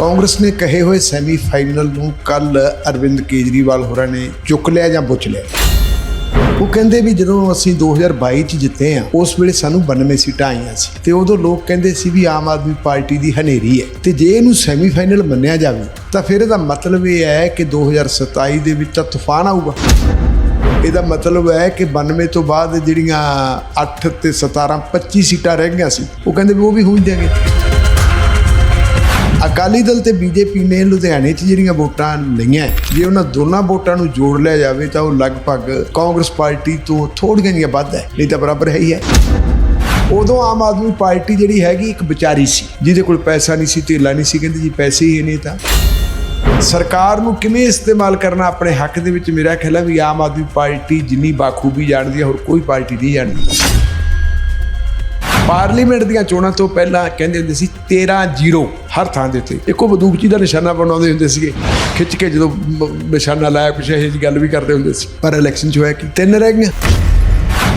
ਕਾਂਗਰਸ ਨੇ ਕਹੇ ਹੋਏ ਸੈਮੀਫਾਈਨਲ ਨੂੰ ਕੱਲ ਅਰਵਿੰਦ ਕੇਜਰੀਵਾਲ ਹੋਰਾਂ ਨੇ ਚੁੱਕ ਲਿਆ ਜਾਂ ਬੁੱਚ ਲਿਆ। ਉਹ ਕਹਿੰਦੇ ਵੀ ਜਦੋਂ ਅਸੀਂ 2022 ਚ ਜਿੱਤੇ ਆ ਉਸ ਵੇਲੇ ਸਾਨੂੰ 92 ਸੀਟਾਂ ਆਈਆਂ ਸੀ ਤੇ ਉਦੋਂ ਲੋਕ ਕਹਿੰਦੇ ਸੀ ਵੀ ਆਮ ਆਦਮੀ ਪਾਰਟੀ ਦੀ ਹਨੇਰੀ ਹੈ। ਤੇ ਜੇ ਇਹਨੂੰ ਸੈਮੀਫਾਈਨਲ ਮੰਨਿਆ ਜਾਵੇ, ਤਾਂ ਫਿਰ ਇਹਦਾ ਮਤਲਬ ਇਹ ਹੈ ਕਿ 2027 ਦੇ ਵਿੱਚ ਤਾਂ ਤੂਫਾਨ ਆਊਗਾ। ਇਹਦਾ ਮਤਲਬ ਹੈ ਕਿ 92 ਤੋਂ ਬਾਅਦ ਜਿਹੜੀਆਂ 8 ਤੇ 17 25 ਸੀਟਾਂ ਰਹਿ ਗਈਆਂ ਸੀ, ਉਹ ਕਹਿੰਦੇ ਵੀ ਉਹ ਵੀ ਹੋ ਹੀ ਅਕਾਲੀ ਦਲ ਤੇ ਬੀਜੇਪੀ ਨੇ ਲੁਧਿਆਣੇ 'ਚ ਜਿਹੜੀਆਂ ਵੋਟਾਂ ਲਈਆਂ ਜੇ ਉਹਨਾਂ ਦੋਨਾਂ ਵੋਟਾਂ ਨੂੰ ਜੋੜ ਲਿਆ ਜਾਵੇ ਤਾਂ ਉਹ ਲਗਭਗ ਕਾਂਗਰਸ ਪਾਰਟੀ ਤੋਂ ਥੋੜ੍ਹੀਆਂ ਜਿਹੀਆਂ ਵੱਧ ਹੈ, ਨਹੀਂ ਤਾਂ ਬਰਾਬਰ ਹੈ ਹੀ ਹੈ। ਉਦੋਂ ਆਮ ਆਦਮੀ ਪਾਰਟੀ ਜਿਹੜੀ ਹੈਗੀ ਇੱਕ ਵਿਚਾਰੀ ਸੀ, ਜਿਹਦੇ ਕੋਲ ਪੈਸਾ ਨਹੀਂ ਸੀ, ਧੇਲਾ ਨਹੀਂ ਸੀ, ਕਹਿੰਦੇ ਜੀ ਪੈਸੇ ਹੀ ਨਹੀਂ ਤਾਂ। ਸਰਕਾਰ ਨੂੰ ਕਿਵੇਂ ਇਸਤੇਮਾਲ ਕਰਨਾ ਆਪਣੇ ਹੱਕ ਦੇ ਵਿੱਚ ਮੇਰਾ ਖਿਆਲ ਹੈ ਵੀ ਆਮ ਆਦਮੀ ਪਾਰਟੀ ਜਿੰਨੀ ਬਾਖੂਬੀ ਜਾਣਦੀ ਹੈ, ਹੋਰ ਕੋਈ ਪਾਰਟੀ ਨਹੀਂ ਜਾਣਦੀ। ਪਾਰਲੀਮੈਂਟ ਦੀਆਂ ਚੋਣਾਂ ਤੋਂ ਪਹਿਲਾਂ ਕਹਿੰਦੇ ਹੁੰਦੇ ਸੀ 13-0 ਹਰ ਥਾਂ ਦੇ ਉੱਤੇ। ਇੱਕੋ ਬੰਦੂਕਚੀ ਦਾ ਨਿਸ਼ਾਨਾ ਬਣਾਉਂਦੇ ਹੁੰਦੇ ਸੀਗੇ। ਖਿੱਚ ਕੇ ਜਦੋਂ ਨਿਸ਼ਾਨਾ ਲਾਇਆ ਕੁਛ ਇਹੋ ਜਿਹੀ ਗੱਲ ਵੀ ਕਰਦੇ ਹੁੰਦੇ ਸੀ। ਪਰ ਇਲੈਕਸ਼ਨ 'ਚ ਹੋਇਆ ਕਿ? ਤਿੰਨ ਰਹਿ ਗਈਆਂ।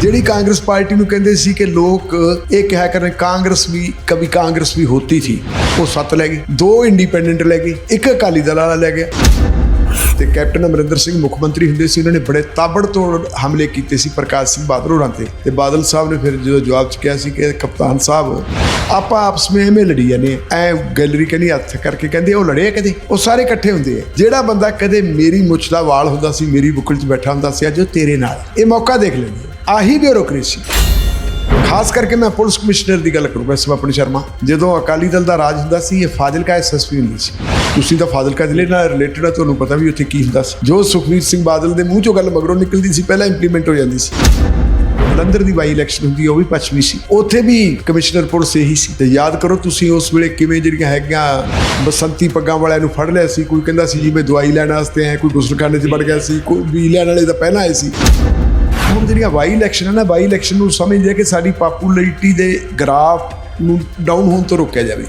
ਜਿਹੜੀ ਕਾਂਗਰਸ ਪਾਰਟੀ ਨੂੰ ਕਹਿੰਦੇ ਸੀ ਕਿ ਲੋਕ ਇਹ ਕਿਹਾ ਕਰਨ, ਕਾਂਗਰਸ ਵੀ ਕभी ਕਾਂਗਰਸ ਵੀ ਹੋਤੀ ਸੀ, ਉਹ ਸੱਤ ਲੈ ਗਈ। ਦੋ ਇੰਡੀਪੈਂਡੈਂਟ ਲੈ ਗਈ। ਇੱਕ ਅਕਾਲੀ ਦਲ ਵਾਲਾ ਲੈ ਗਿਆ। ਤੇ ਕੈਪਟਨ ਅਮਰਿੰਦਰ ਸਿੰਘ ਮੁੱਖ ਮੰਤਰੀ ਹੁੰਦੇ ਸੀ, ਉਹਨਾਂ ਨੇ ਬੜੇ ਤਾਬੜਤੋੜ ਹਮਲੇ ਕੀਤੇ ਸੀ ਪ੍ਰਕਾਸ਼ ਸਿੰਘ ਬਾਦਲ ਹੋਰਾਂ ਤੇ। ਤੇ ਬਾਦਲ ਸਾਹਿਬ ਨੇ ਫਿਰ ਜਦੋਂ ਜਵਾਬ ਚ ਕਿਹਾ ਸੀ ਕਿ ਕਪਤਾਨ ਸਾਹਿਬ, ਆਪਾਂ ਆਪਸ ਵਿੱਚ ਐਵੇਂ ਲੜੀ ਜਾਂਦੇ ਐ ਗੈਲਰੀ ਕਹਿੰਦੀ, ਹੱਥ ਕਰਕੇ ਕਹਿੰਦੇ, ਉਹ ਲੜੇ ਆ ਕਦੇ? ਉਹ ਸਾਰੇ ਇਕੱਠੇ ਹੁੰਦੇ ਆ। ਜਿਹੜਾ ਬੰਦਾ ਕਦੇ ਮੇਰੀ ਮੁੱਛ ਦਾ ਵਾਲ ਹੁੰਦਾ ਸੀ, ਮੇਰੀ ਬੁੱਕਲ 'ਚ ਬੈਠਾ ਹੁੰਦਾ ਸੀ, ਅੱਜ ਉਹ ਤੇਰੇ ਨਾਲ। ਇਹ ਮੌਕਾ ਦੇਖ ਲੈਂਦੇ ਆਹੀ ਬਿਊਰੋਕ੍ਰੇਸੀ। ਖਾਸ ਕਰਕੇ ਮੈਂ ਪੁਲਿਸ ਕਮਿਸ਼ਨਰ ਦੀ ਗੱਲ ਕਰੂੰਗਾ ਸਵਪਨ ਸ਼ਰਮਾ। ਜਦੋਂ ਅਕਾਲੀ ਦਲ ਦਾ ਰਾਜ ਹੁੰਦਾ ਸੀ, ਇਹ ਫਾਜ਼ਿਲਕਾ ਐਸਐਸਪੀ ਹੁੰਦੀ ਸੀ। ਤੁਸੀਂ ਤਾਂ ਫਾਜ਼ਿਲਕਾ ਜ਼ਿਲ੍ਹੇ ਨਾਲ ਰਿਲੇਟਡ ਆ, ਤੁਹਾਨੂੰ ਪਤਾ ਵੀ ਉੱਥੇ ਕੀ ਹੁੰਦਾ ਸੀ। ਜੋ ਸੁਖਵੀਰ ਸਿੰਘ ਬਾਦਲ ਦੇ ਮੂੰਹ ਚੋਂ ਗੱਲ ਮਗਰੋਂ ਨਿਕਲਦੀ ਸੀ, ਪਹਿਲਾਂ ਇੰਪਲੀਮੈਂਟ ਹੋ ਜਾਂਦੀ ਸੀ। ਜਲੰਧਰ ਦੀ ਬਾਈ ਇਲੈਕਸ਼ਨ ਹੁੰਦੀ, ਉਹ ਵੀ ਪੱਛਮੀ ਸੀ। ਉੱਥੇ ਵੀ ਕਮਿਸ਼ਨਰ ਪੁਲਿਸ ਇਹੀ ਸੀ। ਤੇ ਯਾਦ ਕਰੋ, ਤੁਸੀਂ ਉਸ ਵੇਲੇ ਕਿਵੇਂ ਜਿਹੜੀਆਂ ਹੈਗੀਆਂ ਬਸੰਤੀ ਪੱਗਾਂ ਵਾਲਿਆਂ ਨੂੰ ਫੜ ਲਿਆ ਸੀ। ਕੋਈ ਕਹਿੰਦਾ ਸੀ ਜਿਵੇਂ ਦਵਾਈ ਲੈਣ ਵਾਸਤੇ ਹੈ ਕੋਈ ਗੁਸਲਖਾਨੇ 'ਚ ਵੜ ਗਿਆ ਸੀ, ਕੋਈ ਬੀ ਲੈਣ ਵਾਲੇ ਤਾਂ ਪਹਿਲਾਂ ਆਏ ਸੀ। ਹੁਣ ਜਿਹੜੀਆਂ ਬਾਈ ਇਲੈਕਸ਼ਨ ਹੈ ਨਾ ਬਾਈ ਇਲੈਕਸ਼ਨ ਨੂੰ ਸਮਝਦੇ ਕਿ ਸਾਡੀ ਪਾਪੂਲੈਰਿਟੀ ਦੇ ਗ੍ਰਾਫ ਨੂੰ ਡਾਊਨ ਹੋਣ ਤੋਂ ਰੋਕਿਆ ਜਾਵੇ।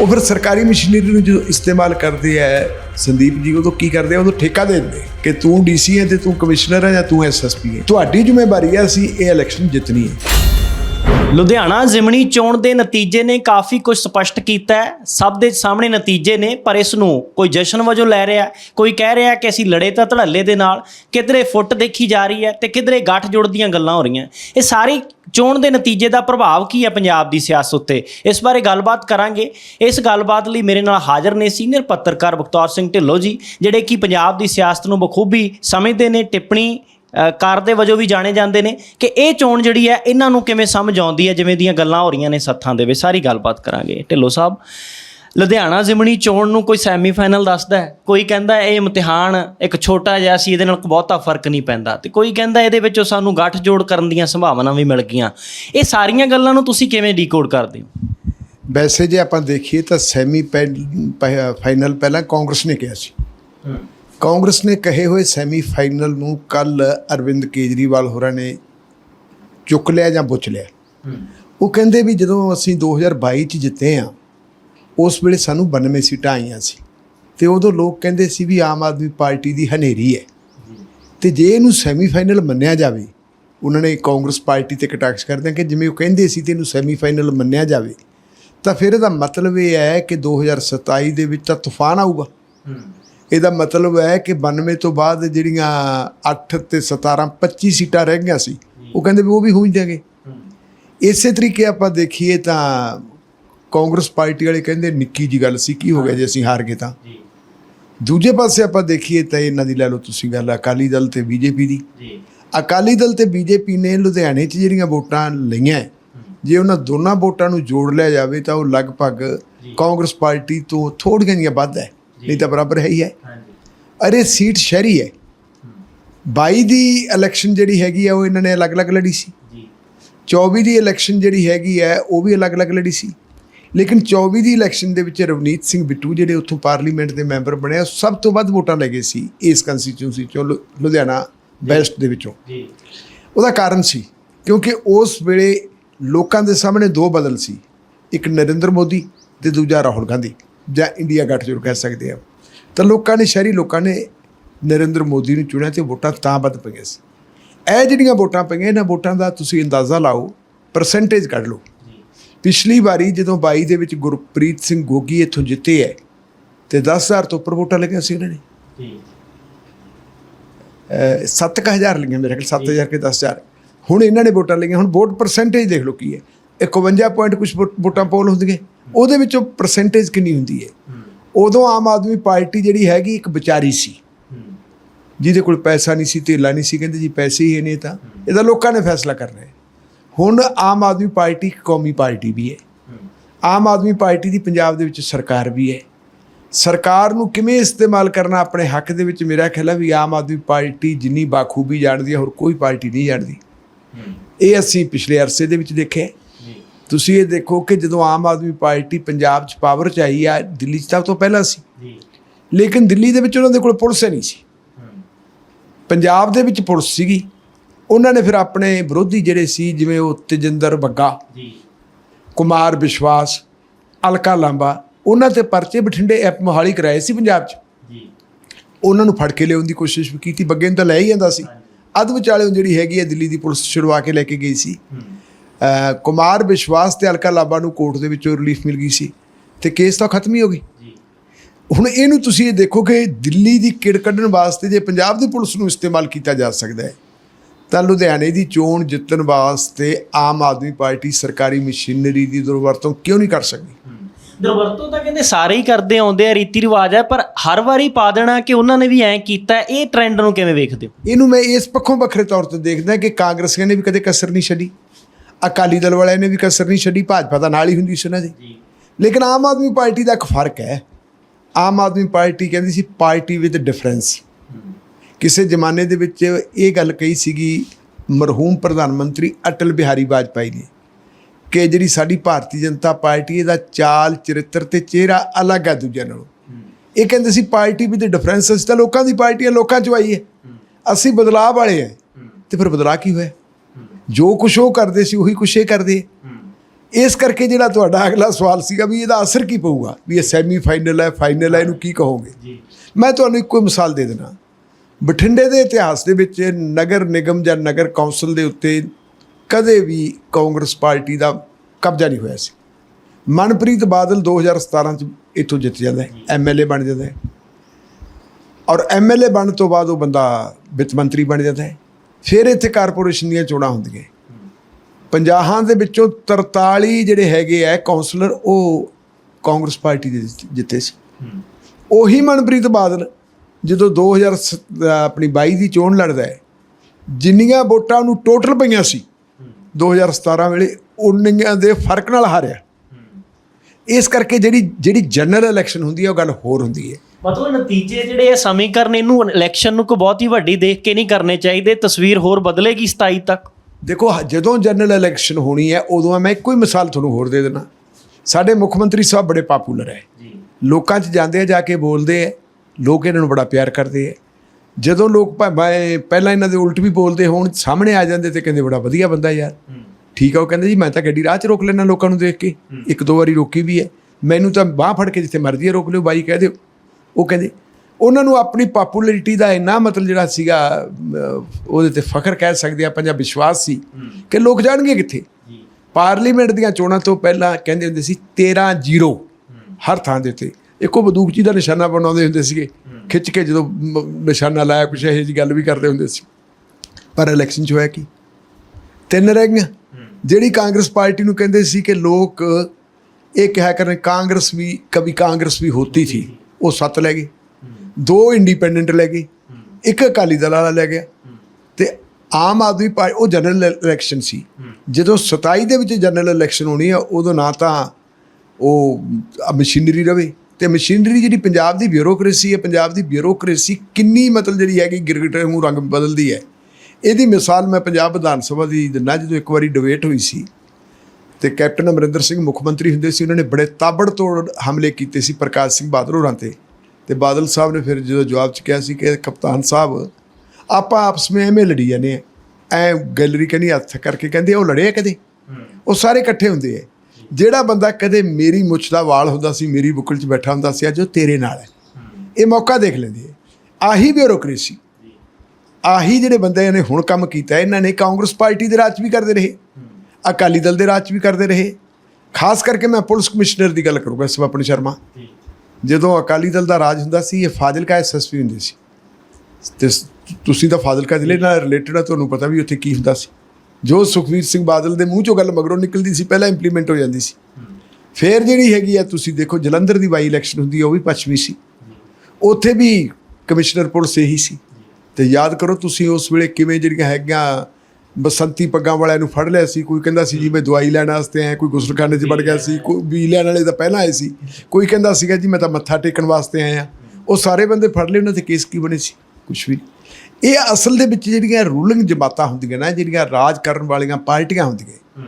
ਉਹ ਫਿਰ ਸਰਕਾਰੀ ਮਸ਼ੀਨਰੀ ਨੂੰ ਜਦੋਂ ਇਸਤੇਮਾਲ ਕਰਦੇ ਆ ਸੰਦੀਪ ਜੀ, ਉਦੋਂ ਕੀ ਕਰਦੇ ਆ? ਉਦੋਂ ਠੇਕਾ ਦੇ ਦਿੰਦੇ ਕਿ ਤੂੰ ਡੀਸੀ ਹੈ ਤੇ ਤੂੰ ਕਮਿਸ਼ਨਰ ਹੈ ਜਾਂ ਤੂੰ ਐਸਐਸਪੀ ਹੈ। ਤੁਹਾਡੀ ਜ਼ਿੰਮੇਵਾਰੀ ਹੈ ਅਸੀਂ ਇਹ ਇਲੈਕਸ਼ਨ ਜਿੱਤਣੀ ਹੈ। ਲੁਧਿਆਣਾ ਜ਼ਿਮਣੀ ਚੋਣ ਦੇ ਨਤੀਜੇ ਨੇ ਕਾਫੀ ਕੁਝ ਸਪਸ਼ਟ ਕੀਤਾ ਹੈ। ਸਭ ਦੇ ਸਾਹਮਣੇ ਨਤੀਜੇ ਨੇ, ਪਰ ਇਸ ਨੂੰ ਕੋਈ ਜਸ਼ਨ ਵਜੋਂ ਲੈ ਰਿਹਾ ਕੋਈ ਕਹਿ ਰਿਹਾ ਕਿ ਅਸੀਂ ਲੜੇ ਤਾਂ ਧੜੱਲੇ ਦੇ ਨਾਲ, ਕਿਧਰੇ ਫੁੱਟ ਦੇਖੀ ਜਾ ਰਹੀ ਹੈ ਤੇ ਕਿਧਰੇ ਗੱਠ ਜੁੜ ਦੀਆਂ ਗੱਲਾਂ ਹੋ ਰਹੀਆਂ। ਇਹ ਸਾਰੀ ਚੋਣ ਦੇ ਨਤੀਜੇ ਦਾ ਪ੍ਰਭਾਵ ਕੀ ਹੈ ਪੰਜਾਬ ਦੀ ਸਿਆਸਤ ਉੱਤੇ? ਇਸ ਬਾਰੇ ਗੱਲਬਾਤ ਕਰਾਂਗੇ। ਇਸ ਗੱਲਬਾਤ ਲਈ ਮੇਰੇ ਨਾਲ ਹਾਜ਼ਰ ਨੇ ਸੀਨੀਅਰ ਪੱਤਰਕਾਰ ਬਖਤੌਰ ਸਿੰਘ ਢਿੱਲੋਂ ਜੀ, ਜਿਹੜੇ ਕਿ ਪੰਜਾਬ ਦੀ ਸਿਆਸਤ ਨੂੰ ਬਖੂਬੀ ਸਮਝਦੇ ਨੇ, ਟਿੱਪਣੀ ਕਾਰ ਦੇ ਵਜੋਂ ਵੀ ਜਾਣੇ ਜਾਂਦੇ ਨੇ ਕਿ ਇਹ ਚੋਣ ਜਿਹੜੀ ਹੈ ਇਹਨਾਂ ਨੂੰ ਕਿਵੇਂ ਸਮਝ ਆਉਂਦੀ ਹੈ ਜਿਵੇਂ ਦੀਆਂ ਗੱਲਾਂ ਹੋ ਰਹੀਆਂ ਨੇ ਸੱਥਾਂ ਦੇ ਵਿੱਚ ਸਾਰੀ ਗੱਲਬਾਤ ਕਰਾਂਗੇ। ਢਿੱਲੋਂ ਸਾਹਿਬ ਲੁਧਿਆਣਾ ਜ਼ਿਮਣੀ ਚੋਣ ਨੂੰ ਕੋਈ ਸੈਮੀਫਾਈਨਲ ਦੱਸਦਾ ਹੈ? ਕੋਈ ਕਹਿੰਦਾ ਇਹ ਇਮਤਿਹਾਨ ਇੱਕ ਛੋਟਾ ਜਿਹਾ ਸੀ ਇਹਦੇ ਨਾਲ ਬਹੁਤਾ ਫ਼ਰਕ ਨਹੀਂ ਪੈਂਦਾ। ਤੇ ਕੋਈ ਕਹਿੰਦਾ ਇਹਦੇ ਵਿੱਚੋਂ ਸਾਨੂੰ ਗੱਠ ਜੋੜ ਕਰਨ ਦੀਆਂ ਸੰਭਾਵਨਾਵਾਂ ਵੀ ਮਿਲ ਗਈਆਂ। ਇਹ ਸਾਰੀਆਂ ਗੱਲਾਂ ਨੂੰ ਤੁਸੀਂ ਕਿਵੇਂ ਡੀਕੋਡ ਕਰਦੇ ਹੋ? ਵੈਸੇ ਜੇ ਆਪਾਂ ਦੇਖੀਏ ਤਾਂ ਸੈਮੀ ਫਾਈਨਲ ਪਹਿਲਾਂ ਕਾਂਗਰਸ ਨੇ ਕਿਹਾ ਸੀ। ਕਾਂਗਰਸ ਨੇ ਕਹੇ ਹੋਏ ਸੈਮੀ ਫਾਈਨਲ ਨੂੰ ਕੱਲ ਅਰਵਿੰਦ ਕੇਜਰੀਵਾਲ ਹੋਰਾਂ ਨੇ ਚੁੱਕ ਲਿਆ ਜਾਂ ਪੁੱਛ ਲਿਆ। ਉਹ ਕਹਿੰਦੇ ਵੀ ਜਦੋਂ ਅਸੀਂ 2022 ਚ ਜਿੱਤੇ ਆ ਉਸ ਵੇਲੇ ਸਾਨੂੰ 92 ਸੀਟਾਂ ਆਈਆਂ ਸੀ। ਤੇ ਉਦੋਂ ਲੋਕ ਕਹਿੰਦੇ ਸੀ ਵੀ ਆਮ ਆਦਮੀ ਪਾਰਟੀ ਦੀ ਹਨੇਰੀ ਹੈ। ਤੇ ਜੇ ਇਹਨੂੰ ਸੈਮੀਫਾਈਨਲ ਮੰਨਿਆ ਜਾਵੇ ਉਹਨਾਂ ਨੇ ਕਾਂਗਰਸ ਪਾਰਟੀ ਤੇ ਕਟਾਕਸ਼ ਕਰਦੇ ਕਿ ਜਿਵੇਂ ਉਹ ਕਹਿੰਦੇ ਸੀ ਤੇ ਇਹਨੂੰ ਸੈਮੀਫਾਈਨਲ ਮੰਨਿਆ ਜਾਵੇ ਤਾਂ ਫਿਰ ਇਹਦਾ ਮਤਲਬ ਇਹ ਹੈ ਕਿ 2027 ਦੇ ਵਿੱਚ ਤਾਂ ਤੂਫਾਨ ਆਊਗਾ। ਇਹਦਾ ਮਤਲਬ ਹੈ ਕਿ 92 ਤੋਂ ਬਾਅਦ ਜਿਹੜੀਆਂ 8 ਤੇ 17 25 ਸੀਟਾਂ ਰਹਿ ਗਈਆਂ ਸੀ ਉਹ ਕਹਿੰਦੇ ਵੀ ਉਹ ਵੀ ਹੋ ਹੀ ਜਾਣਗੇ। ਇਸੇ ਤਰੀਕੇ ਆਪਾਂ ਦੇਖੀਏ ਤਾਂ ਕਾਂਗਰਸ ਪਾਰਟੀ ਵਾਲੇ ਕਹਿੰਦੇ ਨਿੱਕੀ ਜੀ ਗੱਲ ਸੀ ਕੀ ਹੋ ਗਿਆ ਜੇ ਅਸੀਂ ਹਾਰ ਗਏ ਤਾਂ? ਦੂਜੇ ਪਾਸੇ ਆਪਾਂ ਦੇਖੀਏ ਤਾਂ ਇਹਨਾਂ ਦੀ ਲੈ ਲਓ ਤੁਸੀਂ ਗੱਲ ਅਕਾਲੀ ਦਲ ਤੇ ਬੀਜੇਪੀ ਦੀ। ਜੀ। ਅਕਾਲੀ ਦਲ ਤੇ ਬੀਜੇਪੀ ਨੇ ਲੁਧਿਆਣੇ 'ਚ ਜਿਹੜੀਆਂ ਵੋਟਾਂ ਲਈਆਂ ਜੇ ਉਹਨਾਂ ਦੋਨਾਂ ਵੋਟਾਂ ਨੂੰ ਜੋੜ ਲਿਆ ਜਾਵੇ ਤਾਂ ਉਹ ਲਗਭਗ ਕਾਂਗਰਸ ਪਾਰਟੀ ਤੋਂ ਥੋੜ੍ਹੀਆਂ ਜਿਹੀਆਂ ਵੱਧ ਹੈ। ਨਹੀਂ ਤਾਂ ਬਰਾਬਰ ਹੈ ਹੀ ਹੈ। ਅਰੇ ਸੀਟ ਸ਼ਹਿਰੀ ਹੈ। 22 ਦੀ ਇਲੈਕਸ਼ਨ ਜਿਹੜੀ ਹੈਗੀ ਆ ਉਹ ਇਹਨਾਂ ਨੇ ਅਲੱਗ-ਅਲੱਗ ਲੜੀ ਸੀ। ਜੀ। 24 ਦੀ ਇਲੈਕਸ਼ਨ ਜਿਹੜੀ ਹੈਗੀ ਹੈ ਉਹ ਵੀ ਅਲੱਗ-ਅਲੱਗ ਲੜੀ ਸੀ। ਲੇਕਿਨ 24 ਦੀ ਇਲੈਕਸ਼ਨ ਦੇ ਵਿੱਚ ਰਵਨੀਤ ਸਿੰਘ ਬਿੱਟੂ ਜਿਹੜੇ ਉੱਥੋਂ ਪਾਰਲੀਮੈਂਟ ਦੇ ਮੈਂਬਰ ਬਣੇ ਸਭ ਤੋਂ ਵੱਧ ਵੋਟਾਂ ਲੈ ਗਏ ਸੀ ਇਸ ਕੰਸਟੀਚੁਐਂਸੀ ਚੋਂ ਲੁਧਿਆਣਾ ਵੈਸਟ ਦੇ ਵਿੱਚੋਂ। ਜੀ। ਉਹਦਾ ਕਾਰਨ ਸੀ ਕਿਉਂਕਿ ਉਸ ਵੇਲੇ ਲੋਕਾਂ ਦੇ ਸਾਹਮਣੇ ਦੋ ਬਦਲ ਸੀ। ਇੱਕ ਨਰਿੰਦਰ ਮੋਦੀ ਤੇ ਦੂਜਾ ਰਾਹੁਲ ਗਾਂਧੀ। ਜਾਂ ਇੰਡੀਆ ਗੱਠਜੋੜ ਕਹਿ ਸਕਦੇ ਆ। ਤਾਂ ਲੋਕਾਂ ਨੇ ਸ਼ਹਿਰੀ ਲੋਕਾਂ ਨੇ ਨਰਿੰਦਰ ਮੋਦੀ ਨੂੰ ਚੁਣਿਆ ਤੇ ਵੋਟਾਂ ਤਾਂ ਵੱਧ ਪਈਆਂ ਸੀ। ਇਹ ਜਿਹੜੀਆਂ ਵੋਟਾਂ ਪਈਆਂ ਇਹਨਾਂ ਵੋਟਾਂ ਦਾ ਤੁਸੀਂ ਅੰਦਾਜ਼ਾ ਲਾਓ ਪਰਸੈਂਟੇਜ ਕੱਢ ਲਓ। ਪਿਛਲੀ ਵਾਰੀ ਜਦੋਂ 22 ਦੇ ਵਿੱਚ ਗੁਰਪ੍ਰੀਤ ਸਿੰਘ ਗੋਗੀ ਇੱਥੋਂ ਜਿੱਤੇ ਹੈ ਤੇ 10000 ਤੋਂ ਉੱਪਰ ਵੋਟਾਂ ਲੱਗੀਆਂ ਸੀ ਉਹਨਾਂ ਨੇ। ਜੀ। 7000 ਲਈਆਂ ਮੇਰੇ ਖਿਆਲ 7000 ਕੇ 10000 ਹੁਣ ਇਹਨਾਂ ਨੇ ਵੋਟਾਂ ਲਈਆਂ ਹੁਣ ਵੋਟ ਪਰਸੈਂਟੇਜ ਦੇਖ ਲਓ ਕੀ ਹੈ 51 ਪੁਆਇੰਟ ਕੁਝ ਵੋਟਾਂ ਪੋਲ ਹੁੰਦੀਆਂ। ਉਹਦੇ ਵਿੱਚੋਂ ਪਰਸੈਂਟੇਜ ਕਿੰਨੀ ਹੁੰਦੀ ਹੈ? ਉਦੋਂ ਆਮ ਆਦਮੀ ਪਾਰਟੀ ਜਿਹੜੀ ਹੈਗੀ ਇੱਕ ਵਿਚਾਰੀ ਸੀ। ਜਿਹਦੇ ਕੋਲ ਪੈਸਾ ਨਹੀਂ ਸੀ ਧੇਲਾ ਨਹੀਂ ਸੀ ਕਹਿੰਦੇ ਜੀ ਪੈਸੇ ਹੀ ਨੇ ਤਾਂ। ਇਹਦਾ ਲੋਕਾਂ ਨੇ ਫੈਸਲਾ ਕਰਨਾ ਹੈ। ਹੁਣ ਆਮ ਆਦਮੀ ਪਾਰਟੀ ਇੱਕ ਕੌਮੀ ਪਾਰਟੀ ਵੀ ਹੈ। ਆਮ ਆਦਮੀ ਪਾਰਟੀ ਦੀ ਪੰਜਾਬ ਦੇ ਵਿੱਚ ਸਰਕਾਰ ਵੀ ਹੈ। ਸਰਕਾਰ ਨੂੰ ਕਿਵੇਂ ਇਸਤੇਮਾਲ ਕਰਨਾ ਆਪਣੇ ਹੱਕ ਦੇ ਵਿੱਚ ਮੇਰਾ ਖਿਆਲ ਹੈ ਵੀ ਆਮ ਆਦਮੀ ਪਾਰਟੀ ਜਿੰਨੀ ਬਾਖੂਬੀ ਜਾਣਦੀ ਹੈ ਹੋਰ ਕੋਈ ਪਾਰਟੀ ਨਹੀਂ ਜਾਣਦੀ। ਇਹ ਅਸੀਂ ਪਿਛਲੇ ਅਰਸੇ ਦੇ ਵਿੱਚ ਦੇਖਿਆ। ਤੁਸੀਂ ਇਹ ਦੇਖੋ ਕਿ ਜਦੋਂ ਆਮ ਆਦਮੀ ਪਾਰਟੀ ਪੰਜਾਬ 'ਚ ਪਾਵਰ 'ਚ ਆਈ ਆ ਦਿੱਲੀ 'ਚ ਤਾਂ ਤੋਂ ਪਹਿਲਾਂ ਸੀ। ਜੀ। ਲੇਕਿਨ ਦਿੱਲੀ ਦੇ ਵਿੱਚ ਉਹਨਾਂ ਦੇ ਕੋਲ ਪੁਲਿਸ ਨਹੀਂ ਸੀ। ਪੰਜਾਬ ਦੇ ਵਿੱਚ ਪੁਲਿਸ ਸੀਗੀ। ਉਹਨਾਂ ਨੇ ਫਿਰ ਆਪਣੇ ਵਿਰੋਧੀ ਜਿਹੜੇ ਸੀ ਜਿਵੇਂ ਉਹ ਤੇਜਿੰਦਰ ਬੱਗਾ ਜੀ। ਕੁਮਾਰ ਵਿਸ਼ਵਾਸ ਅਲਕਾ ਲਾਂਬਾ ਉਹਨਾਂ ਤੇ ਪਰਚੇ ਬਠਿੰਡੇ ਐਪ ਮੋਹਾਲੀ ਕਰਾਏ ਸੀ ਪੰਜਾਬ 'ਚ। ਜੀ। ਉਹਨਾਂ ਨੂੰ ਫੜ ਕੇ ਲਿਆਉਣ ਦੀ ਕੋਸ਼ਿਸ਼ ਵੀ ਕੀਤੀ ਬੱਗੇ ਨੂੰ ਤਾਂ ਲੈ ਹੀ ਜਾਂਦਾ ਸੀ। ਅੱਧ ਵਿਚਾਲੇ ਜਿਹੜੀ ਹੈਗੀ ਹੈ ਦਿੱਲੀ ਦੀ ਪੁਲਿਸ ਛੁਡਵਾ ਕੇ ਲੈ ਕੇ ਗਈ ਸੀ। ਕੁਮਾਰ ਵਿਸ਼ਵਾਸ ਤੇ ਅਲਕਾ ਲਾਂਬਾ ਨੂੰ ਕੋਰਟ ਦੇ ਵਿੱਚੋਂ ਰਿਲੀਫ ਮਿਲ ਗਈ ਸੀ ਤੇ ਕੇਸ ਤਾਂ ਖਤਮ ਹੀ ਹੋ ਗਈ। ਜੀ। ਹੁਣ ਇਹਨੂੰ ਤੁਸੀਂ ਇਹ ਦੇਖੋ ਕਿ ਦਿੱਲੀ ਦੀ ਕਿੜ ਕੱਢਣ ਵਾਸਤੇ ਜੇ ਪੰਜਾਬ ਦੀ ਪੁਲਿਸ ਨੂੰ ਇਸਤੇਮਾਲ ਕੀਤਾ ਜਾ ਸਕਦਾ ਹੈ ਤਾਂ ਲੁਧਿਆਣੇ ਦੀ ਚੋਣ ਜਿੱਤਣ ਵਾਸਤੇ ਆਮ ਆਦਮੀ ਪਾਰਟੀ ਸਰਕਾਰੀ ਮਸ਼ੀਨਰੀ ਦੀ ਦੁਰਵਰਤੋਂ ਕਿਉਂ ਨਹੀਂ ਕਰ ਸਕਦੀ? ਦੁਰਵਰਤੋਂ ਤਾਂ ਕਹਿੰਦੇ ਸਾਰੇ ਹੀ ਕਰਦੇ ਆਉਂਦੇ ਆ ਰੀਤੀ ਰਿਵਾਜ ਹੈ ਪਰ ਹਰ ਵਾਰੀ ਪਾ ਦੇਣਾ ਕਿ ਉਹਨਾਂ ਨੇ ਵੀ ਐਂ ਕੀਤਾ ਇਹ ਟ੍ਰੈਂਡ ਨੂੰ ਕਿਵੇਂ ਵੇਖਦੇ ਹੋ? ਇਹਨੂੰ ਮੈਂ ਇਸ ਪੱਖੋਂ ਵੱਖਰੇ ਤੌਰ ਤੇ ਦੇਖਦਾ ਕਿ ਕਾਂਗਰਸੀਆਂ ਨੇ ਵੀ ਕਦੇ ਕਸਰ ਨਹੀਂ ਛੱਡੀ। ਅਕਾਲੀ ਦਲ ਵਾਲਿਆਂ ਨੇ ਵੀ ਕਸਰ ਨਹੀਂ ਛੱਡੀ ਭਾਜਪਾ ਦਾ ਨਾਲ ਹੀ ਹੁੰਦੀ ਸੀ ਦੀ ਜੀ। ਲੇਕਿਨ ਆਮ ਆਦਮੀ ਪਾਰਟੀ ਦਾ ਇੱਕ ਫ਼ਰਕ ਹੈ। ਆਮ ਆਦਮੀ ਪਾਰਟੀ ਕਹਿੰਦੀ ਸੀ ਪਾਰਟੀ ਵਿਦ ਡਿਫਰੈਂਸ ਕਿਸੇ ਜ਼ਮਾਨੇ ਦੇ ਵਿੱਚ ਇਹ ਗੱਲ ਕਹੀ ਸੀਗੀ ਮਰਹੂਮ ਪ੍ਰਧਾਨ ਮੰਤਰੀ ਅਟਲ ਬਿਹਾਰੀ ਵਾਜਪਾਈ ਨੇ ਕਿ ਜਿਹੜੀ ਸਾਡੀ ਭਾਰਤੀ ਜਨਤਾ ਪਾਰਟੀ ਇਹਦਾ ਚਾਲ ਚਰਿੱਤਰ ਤੇ ਚਿਹਰਾ ਅਲੱਗ ਹੈ ਦੂਜਿਆਂ ਨਾਲੋਂ। ਇਹ ਕਹਿੰਦੇ ਸੀ ਪਾਰਟੀ ਵਿਦ ਡਿਫਰੈਂਸ ਅਸੀਂ ਤਾਂ ਲੋਕਾਂ ਦੀ ਪਾਰਟੀ ਹੈ ਲੋਕਾਂ ਚੋਂ ਆਈ ਹੈ। ਅਸੀਂ ਬਦਲਾਅ ਵਾਲੇ ਹੈ। ਤੇ ਫਿਰ ਬਦਲਾਅ ਕੀ ਹੋਇਆ? ਜੋ ਕੁਛ ਉਹ ਕਰਦੇ ਸੀ ਉਹੀ ਕੁਛ ਇਹ ਕਰਦੇ। ਇਸ ਕਰਕੇ ਜਿਹੜਾ ਤੁਹਾਡਾ ਅਗਲਾ ਸਵਾਲ ਸੀਗਾ ਵੀ ਇਹਦਾ ਅਸਰ ਕੀ ਪਊਗਾ? ਵੀ ਇਹ ਸੈਮੀ ਫਾਈਨਲ ਹੈ ਫਾਈਨਲ ਹੈ ਇਹਨੂੰ ਕੀ ਕਹੋਗੇ? ਮੈਂ ਤੁਹਾਨੂੰ ਇੱਕੋ ਮਿਸਾਲ ਦੇ ਦੇਣਾ ਬਠਿੰਡੇ ਦੇ ਇਤਿਹਾਸ ਦੇ ਵਿੱਚ ਨਗਰ ਨਿਗਮ ਜਾਂ ਨਗਰ ਕੌਂਸਲ ਦੇ ਉੱਤੇ ਕਦੇ ਵੀ ਕਾਂਗਰਸ ਪਾਰਟੀ ਦਾ ਕਬਜ਼ਾ ਨਹੀਂ ਹੋਇਆ ਸੀ। ਮਨਪ੍ਰੀਤ ਬਾਦਲ 2017 ਚ ਇੱਥੋਂ ਜਿੱਤ ਜਾਂਦਾ ਹੈ ਐਮਐਲਏ ਬਣ ਜਾਂਦਾ ਹੈ। ਔਰ ਐਮਐਲਏ ਬਣਨ ਤੋਂ ਬਾਅਦ ਉਹ ਬੰਦਾ ਵਿੱਤ ਮੰਤਰੀ ਬਣ ਜਾਂਦਾ ਹੈ। ਫਿਰ ਇੱਥੇ ਕਾਰਪੋਰੇਸ਼ਨ ਦੀਆਂ ਚੋਣਾਂ ਹੁੰਦੀਆਂ ਪੰਜਾਹਾਂ ਦੇ ਵਿੱਚੋਂ 43 ਜਿਹੜੇ ਹੈਗੇ ਆ ਕਾਉਂਸਲਰ ਉਹ ਕਾਂਗਰਸ ਪਾਰਟੀ ਦੇ ਜਿੱਤ- ਜਿੱਤੇ ਸੀ। ਉਹੀ ਮਨਪ੍ਰੀਤ ਬਾਦਲ ਜਦੋਂ 2000 ਸ- ਆਪਣੀ 22 ਦੀ ਚੋਣ ਲੜਦਾ ਹੈ, ਜਿੰਨੀਆਂ ਵੋਟਾਂ ਨੂੰ ਟੋਟਲ ਪਈਆਂ ਸੀ 2017 ਵੇਲੇ ਉਨੀਆਂ ਦੇ ਫ਼ਰਕ ਨਾਲ ਹਾਰਿਆ। ਇਸ ਕਰਕੇ ਜਿਹੜੀ ਜਿਹੜੀ ਜਨਰਲ ਇਲੈਕਸ਼ਨ ਹੁੰਦੀ ਹੈ, ਉਹ ਗੱਲ ਹੋਰ ਹੁੰਦੀ ਹੈ। ਮਤਲਬ ਨਤੀਜੇ ਜਿਹੜੇ ਇਹ ਸਮੀਕਰਨ ਇਹਨੂੰ ਇਲੈਕਸ਼ਨ ਨੂੰ ਕੋਈ ਬਹੁਤ ਹੀ ਵੱਡੀ ਦੇਖ ਕੇ ਨਹੀਂ ਕਰਨੇ ਚਾਹੀਦੇ ਤਸਵੀਰ ਹੋਰ ਬਦਲੇਗੀ 27 ਤੱਕ। ਦੇਖੋ ਹ- ਜਦੋਂ ਜਨਰਲ ਇਲੈਕਸ਼ਨ ਹੋਣੀ ਹੈ ਉਦੋਂ ਮੈਂ ਇੱਕੋ ਹੀ ਮਿਸਾਲ ਤੁਹਾਨੂੰ ਹੋਰ ਦੇ ਦੇਣਾ ਸਾਡੇ ਮੁੱਖ ਮੰਤਰੀ ਸਾਹਿਬ ਬੜੇ ਪਪੂਲਰ ਹੈ। ਜੀ। ਲੋਕਾਂ 'ਚ ਜਾਂਦੇ ਆ ਜਾ ਕੇ ਬੋਲਦੇ ਆ। ਲੋਕ ਇਹਨਾਂ ਨੂੰ ਬੜਾ ਪਿਆਰ ਕਰਦੇ ਆ। ਜਦੋਂ ਲੋਕ ਭਾਵੇਂ ਪਹਿਲਾਂ ਇਹਨਾਂ ਦੇ ਉਲਟ ਵੀ ਬੋਲਦੇ ਹੋਣ ਸਾਹਮਣੇ ਆ ਜਾਂਦੇ ਤੇ ਕਹਿੰਦੇ ਬੜਾ ਵਧੀਆ ਬੰਦਾ ਯਾਰ। ਠੀਕ ਆ ਉਹ ਕਹਿੰਦੇ ਜੀ ਮੈਂ ਤਾਂ ਗੱਡੀ ਰਾਹ 'ਚ ਰੋਕ ਲੈਣਾ ਲੋਕਾਂ ਨੂੰ ਦੇਖ ਕੇ। ਇੱਕ ਦੋ ਵਾਰੀ ਰੋਕੀ ਵੀ ਹੈ। ਮੈਨੂੰ ਤਾਂ ਬਾਹ ਫੜ ਕੇ ਜਿੱਥੇ ਮਰਜ਼ੀ ਰੋਕ ਲਿਓ ਬਾਈ ਕਹਿ ਦਿਓ। ਉਹ ਕਹਿੰਦੇ ਉਹਨਾਂ ਨੂੰ ਆਪਣੀ ਪਪੂਲੈਰਿਟੀ ਦਾ ਇੰਨਾ ਮਤਲਬ ਜਿਹੜਾ ਸੀਗਾ ਉਹਦੇ ਤੇ ਫਖਰ ਕਹਿ ਸਕਦੇ ਆਪਾਂ ਜਾਂ ਵਿਸ਼ਵਾਸ ਸੀ ਕਿ ਲੋਕ ਜਾਣਗੇ ਕਿੱਥੇ? ਜੀ। ਪਾਰਲੀਮੈਂਟ ਦੀਆਂ ਚੋਣਾਂ ਤੋਂ ਪਹਿਲਾਂ ਕਹਿੰਦੇ ਹੁੰਦੇ ਸੀ 13 ਜ਼ੀਰੋ ਹਰ ਥਾਂ ਦੇ ਉੱਤੇ। ਇੱਕੋ ਬੰਦੂਕ ਜੀ ਦਾ ਨਿਸ਼ਾਨਾ ਬਣਾਉਂਦੇ ਹੁੰਦੇ ਸੀਗੇ। ਖਿੱਚ ਕੇ ਜਦੋਂ ਨਿਸ਼ਾਨਾ ਲਾਇਆ ਕੁਛ ਇਹੋ ਜਿਹੀ ਗੱਲ ਵੀ ਕਰਦੇ ਹੁੰਦੇ ਸੀ। ਪਰ ਇਲੈਕਸ਼ਨ 'ਚ ਹੋਇਆ ਕੀ? ਤਿੰਨ ਰਹਿ ਗਈਆਂ। ਜਿਹੜੀ ਕਾਂਗਰਸ ਪਾਰਟੀ ਨੂੰ ਕਹਿੰਦੇ ਸੀ ਕਿ ਲੋਕ ਇਹ ਕਿਹਾ ਕਰਨ ਕਾਂਗਰਸ ਵੀ ਕभी ਕਾਂਗਰਸ ਵੀ ਹੋਤੀ ਥੀ ਉਹ ਸੱਤ ਲੈ ਗਏ ਦੋ ਇੰਡੀਪੈਂਡੈਂਟ ਲੈ ਗਏ ਇੱਕ ਅਕਾਲੀ ਦਲ ਵਾਲਾ ਲੈ ਗਿਆ। ਤੇ ਆਮ ਆਦਮੀ ਪਾਰਟੀ, ਉਹ ਜਨਰਲ ਇਲੈਕਸ਼ਨ ਸੀ। ਜਦੋਂ 27 ਦੇ ਵਿੱਚ ਜਨਰਲ ਇਲੈਕਸ਼ਨ ਹੋਣੀ ਆ, ਉਦੋਂ ਨਾ ਤਾਂ ਉਹ ਮਸ਼ੀਨਰੀ ਰਵੇ। ਤੇ ਮਸ਼ੀਨਰੀ ਜਿਹੜੀ ਪੰਜਾਬ ਦੀ ਬਿਊਰੋਕ੍ਰੇਸੀ ਹੈ, ਪੰਜਾਬ ਦੀ ਬਿਊਰੋਕ੍ਰੇਸੀ ਕਿੰਨੀ ਮਤਲਬ ਜਿਹੜੀ ਹੈਗੀ, ਗਿਰਗਟੇ ਨੂੰ ਰੰਗ ਬਦਲਦੀ ਹੈ। ਇਹਦੀ ਮਿਸਾਲ ਮੈਂ ਪੰਜਾਬ ਵਿਧਾਨ ਸਭਾ ਦੀ ਦਿਨਾ ਜਦੋਂ ਇੱਕ ਵਾਰੀ ਡਿਬੇਟ ਹੋਈ ਸੀ। ਤੇ ਕੈਪਟਨ ਅਮਰਿੰਦਰ ਸਿੰਘ ਮੁੱਖ ਮੰਤਰੀ ਹੁੰਦੇ ਸੀ, ਉਹਨਾਂ ਨੇ ਬੜੇ ਤਾਬੜਤੋੜ ਹਮਲੇ ਕੀਤੇ ਸੀ ਪ੍ਰਕਾਸ਼ ਸਿੰਘ ਬਾਦਲ ਹੋਰਾਂ ਤੇ। ਤੇ ਬਾਦਲ ਸਾਹਿਬ ਨੇ ਫਿਰ ਜਦੋਂ ਜਵਾਬ ਚ ਕਿਹਾ ਸੀ ਕਿ ਕਪਤਾਨ ਸਾਹਿਬ, ਆਪਾਂ ਆਪਸ ਵਿੱਚ ਐਵੇਂ ਲੜੀ ਜਾਂਦੇ ਆ ਐ ਗੈਲਰੀ ਕਹਿੰਦੀ, ਹੱਥ ਕਰਕੇ ਕਹਿੰਦੇ, ਉਹ ਲੜੇ ਆ ਕਦੇ? ਉਹ ਸਾਰੇ ਇਕੱਠੇ ਹੁੰਦੇ ਆ। ਜਿਹੜਾ ਬੰਦਾ ਕਦੇ ਮੇਰੀ ਮੁੱਛ ਦਾ ਵਾਲ ਹੁੰਦਾ ਸੀ, ਮੇਰੀ ਬੁੱਕਲ 'ਚ ਬੈਠਾ ਹੁੰਦਾ ਸੀ, ਅੱਜ ਉਹ ਤੇਰੇ ਨਾਲ ਹੈ। ਇਹ ਮੌਕਾ ਦੇਖ ਲੈਂਦੀ ਹੈ ਆਹੀ ਬਿਊਰੋਕ੍ਰੇਸੀ। ਆਹੀ ਜਿਹੜੇ ਬੰਦੇ ਨੇ ਹੁਣ ਕੰਮ ਕੀਤਾ, ਇਹਨਾਂ ਨੇ ਕਾਂਗਰਸ ਪਾਰਟੀ ਦੇ ਰਾਜ 'ਚ ਵੀ ਕਰਦੇ ਰਹੇ। ਅਕਾਲੀ ਦਲ ਦੇ ਰਾਜ 'ਚ ਵੀ ਕਰਦੇ ਰਹੇ। ਖਾਸ ਕਰਕੇ ਮੈਂ ਪੁਲਿਸ ਕਮਿਸ਼ਨਰ ਦੀ ਗੱਲ ਕਰੂੰਗਾ, ਸਵਪਨ ਸ਼ਰਮਾ। ਜਦੋਂ ਅਕਾਲੀ ਦਲ ਦਾ ਰਾਜ ਹੁੰਦਾ ਸੀ, ਇਹ ਫਾਜ਼ਿਲਕਾ ਐਸਐਸਪੀ ਹੁੰਦੇ ਸੀ। ਤੇ ਤੁਸੀਂ ਤਾਂ ਫਾਜ਼ਿਲਕਾ ਜ਼ਿਲ੍ਹੇ ਨਾਲ ਰਿਲੇਟਡ ਆ, ਤੁਹਾਨੂੰ ਪਤਾ ਵੀ ਉੱਥੇ ਕੀ ਹੁੰਦਾ ਸੀ। ਜੋ ਸੁਖਵੀਰ ਸਿੰਘ ਬਾਦਲ ਦੇ ਮੂੰਹ ਚੋਂ ਗੱਲ ਮਗਰੋਂ ਨਿਕਲਦੀ ਸੀ, ਪਹਿਲਾਂ ਇੰਪਲੀਮੈਂਟ ਹੋ ਜਾਂਦੀ ਸੀ। ਫੇਰ ਜਿਹੜੀ ਹੈਗੀ ਆ, ਤੁਸੀਂ ਦੇਖੋ ਜਲੰਧਰ ਦੀ ਬਾਈ ਇਲੈਕਸ਼ਨ ਹੁੰਦੀ ਆ, ਉਹ ਵੀ ਪੱਛਮੀ ਸੀ। ਉੱਥੇ ਵੀ ਕਮਿਸ਼ਨਰ ਪੁਲਿਸ ਇਹੀ ਸੀ। ਤੇ ਯਾਦ ਕਰੋ, ਤੁਸੀਂ ਉਸ ਵੇਲੇ ਕਿਵੇਂ ਜਿਹੜੀਆਂ ਹੈਗੀਆਂ ਬਸੰਤੀ ਪੱਗਾਂ ਵਾਲਿਆਂ ਨੂੰ ਫੜ ਲਿਆ ਸੀ ਕੋਈ ਕਹਿੰਦਾ ਸੀ ਜੀ ਮੈਂ ਦਵਾਈ ਲੈਣ ਵਾਸਤੇ ਆਇਆ ਕੋਈ ਗੁਸਲਖਾਨੇ 'ਚ ਵੜ ਗਿਆ ਸੀ ਕੋਈ ਬੀ ਲੈਣ ਵਾਲੇ ਤਾਂ ਪਹਿਲਾਂ ਆਏ ਸੀ। ਕੋਈ ਕਹਿੰਦਾ ਸੀਗਾ ਜੀ ਮੈਂ ਤਾਂ ਮੱਥਾ ਟੇਕਣ ਵਾਸਤੇ ਆਇਆ। ਉਹ ਸਾਰੇ ਬੰਦੇ ਫੜ ਲਏ ਉਹਨਾਂ ਤੇ ਕੇਸ ਕੀ ਬਣੇ ਸੀ? ਕੁਝ ਵੀ ਇਹ ਅਸਲ ਦੇ ਵਿੱਚ ਜਿਹੜੀਆਂ ਰੂਲਿੰਗ ਜਮਾਤਾਂ ਹੁੰਦੀਆਂ ਨਾ ਜਿਹੜੀਆਂ ਰਾਜ ਕਰਨ ਵਾਲੀਆਂ ਪਾਰਟੀਆਂ ਹੁੰਦੀਆਂ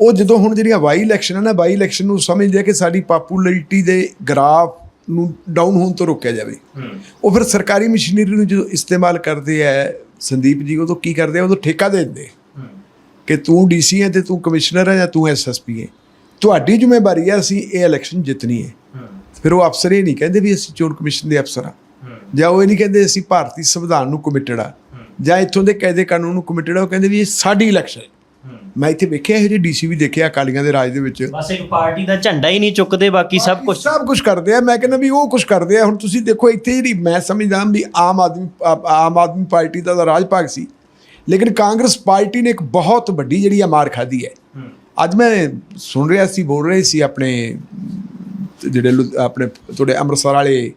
ਉਹ ਜਦੋਂ ਹੁਣ ਜਿਹੜੀਆਂ ਵਾਈ ਇਲੈਕਸ਼ਨ ਹੈ ਨਾ ਵਾਈ ਇਲੈਕਸ਼ਨ ਨੂੰ ਸਮਝਦੇ ਆ ਕਿ ਸਾਡੀ ਪਾਪੂਲੈਰਿਟੀ ਦੇ ਗ੍ਰਾਫ ਨੂੰ ਡਾਊਨ ਹੋਣ ਤੋਂ ਰੋਕਿਆ ਜਾਵੇ। ਉਹ ਫਿਰ ਸਰਕਾਰੀ ਮਸ਼ੀਨਰੀ ਨੂੰ ਜਦੋਂ ਇਸਤੇਮਾਲ ਕਰਦੇ ਆ ਸੰਦੀਪ ਜੀ ਉਦੋਂ ਕੀ ਕਰਦੇ ਆ? ਉਦੋਂ ਠੇਕਾ ਦੇ ਦਿੰਦੇ। ਕਿ ਤੂੰ ਡੀਸੀ ਹੈ ਤੇ ਤੂੰ ਕਮਿਸ਼ਨਰ ਹੈ ਜਾਂ ਤੂੰ ਐਸਐਸਪੀ ਹੈ ਤੁਹਾਡੀ ਜ਼ਿੰਮੇਵਾਰੀ ਹੈ ਅਸੀਂ ਇਹ ਇਲੈਕਸ਼ਨ ਜਿੱਤਣੀ ਹੈ ਫਿਰ ਉਹ ਅਫਸਰ ਇਹ ਨਹੀਂ ਕਹਿੰਦੇ ਵੀ ਅਸੀਂ ਚੋਣ ਕਮਿਸ਼ਨ ਦੇ ਅਫਸਰ ਆ। ਜਾਂ ਉਹ ਇਹ ਨਹੀਂ ਕਹਿੰਦੇ ਅਸੀਂ ਭਾਰਤੀ ਸੰਵਿਧਾਨ ਨੂੰ ਕਮਿਟਡ ਆ। ਜਾਂ ਇੱਥੋਂ ਦੇ ਕਾਇਦੇ ਕਾਨੂੰਨ ਨੂੰ ਕਮਿਟਡ ਆ, ਉਹ ਕਹਿੰਦੇ ਵੀ ਇਹ ਸਾਡੀ ਇਲੈਕਸ਼ਨ ਹੈ ਮੈਂ ਇੱਥੇ ਵੇਖਿਆ ਇਹੋ ਜਿਹੇ ਡੀਸੀ ਵੀ ਦੇਖਿਆ ਅਕਾਲੀਆਂ ਦੇ ਰਾਜ ਦੇ ਵਿੱਚ। ਬਸ ਇੱਕ ਪਾਰਟੀ ਦਾ ਝੰਡਾ ਹੀ ਨਹੀਂ ਚੁੱਕਦੇ ਬਾਕੀ ਸਭ ਕੁਝ ਸਭ ਕੁਝ ਕਰਦੇ ਆ। ਮੈਂ ਕਹਿੰਦਾ ਵੀ ਉਹ ਕੁਝ ਕਰਦੇ ਆ। ਹੁਣ ਤੁਸੀਂ ਦੇਖੋ ਇੱਥੇ ਜਿਹੜੀ ਮੈਂ ਸਮਝਦਾ ਵੀ ਆਮ ਆਦਮੀ ਆਮ ਆਦਮੀ ਪਾਰਟੀ ਦਾ ਤਾਂ ਰਾਜ ਭਾਗ ਸੀ। ਲੇਕਿਨ ਕਾਂਗਰਸ ਪਾਰਟੀ ਨੇ ਇੱਕ ਬਹੁਤ ਵੱਡੀ ਜਿਹੜੀ ਆ ਮਾਰ ਖਾਧੀ ਹੈ। ਅੱਜ ਮੈਂ ਸੁਣ ਰਿਹਾ ਸੀ ਬੋਲ ਰਹੇ ਸੀ ਆਪਣੇ ਜਿਹੜੇ ਆਪਣੇ ਤੁਹਾਡੇ ਅੰਮ੍ਰਿਤਸਰ ਵਾਲੇ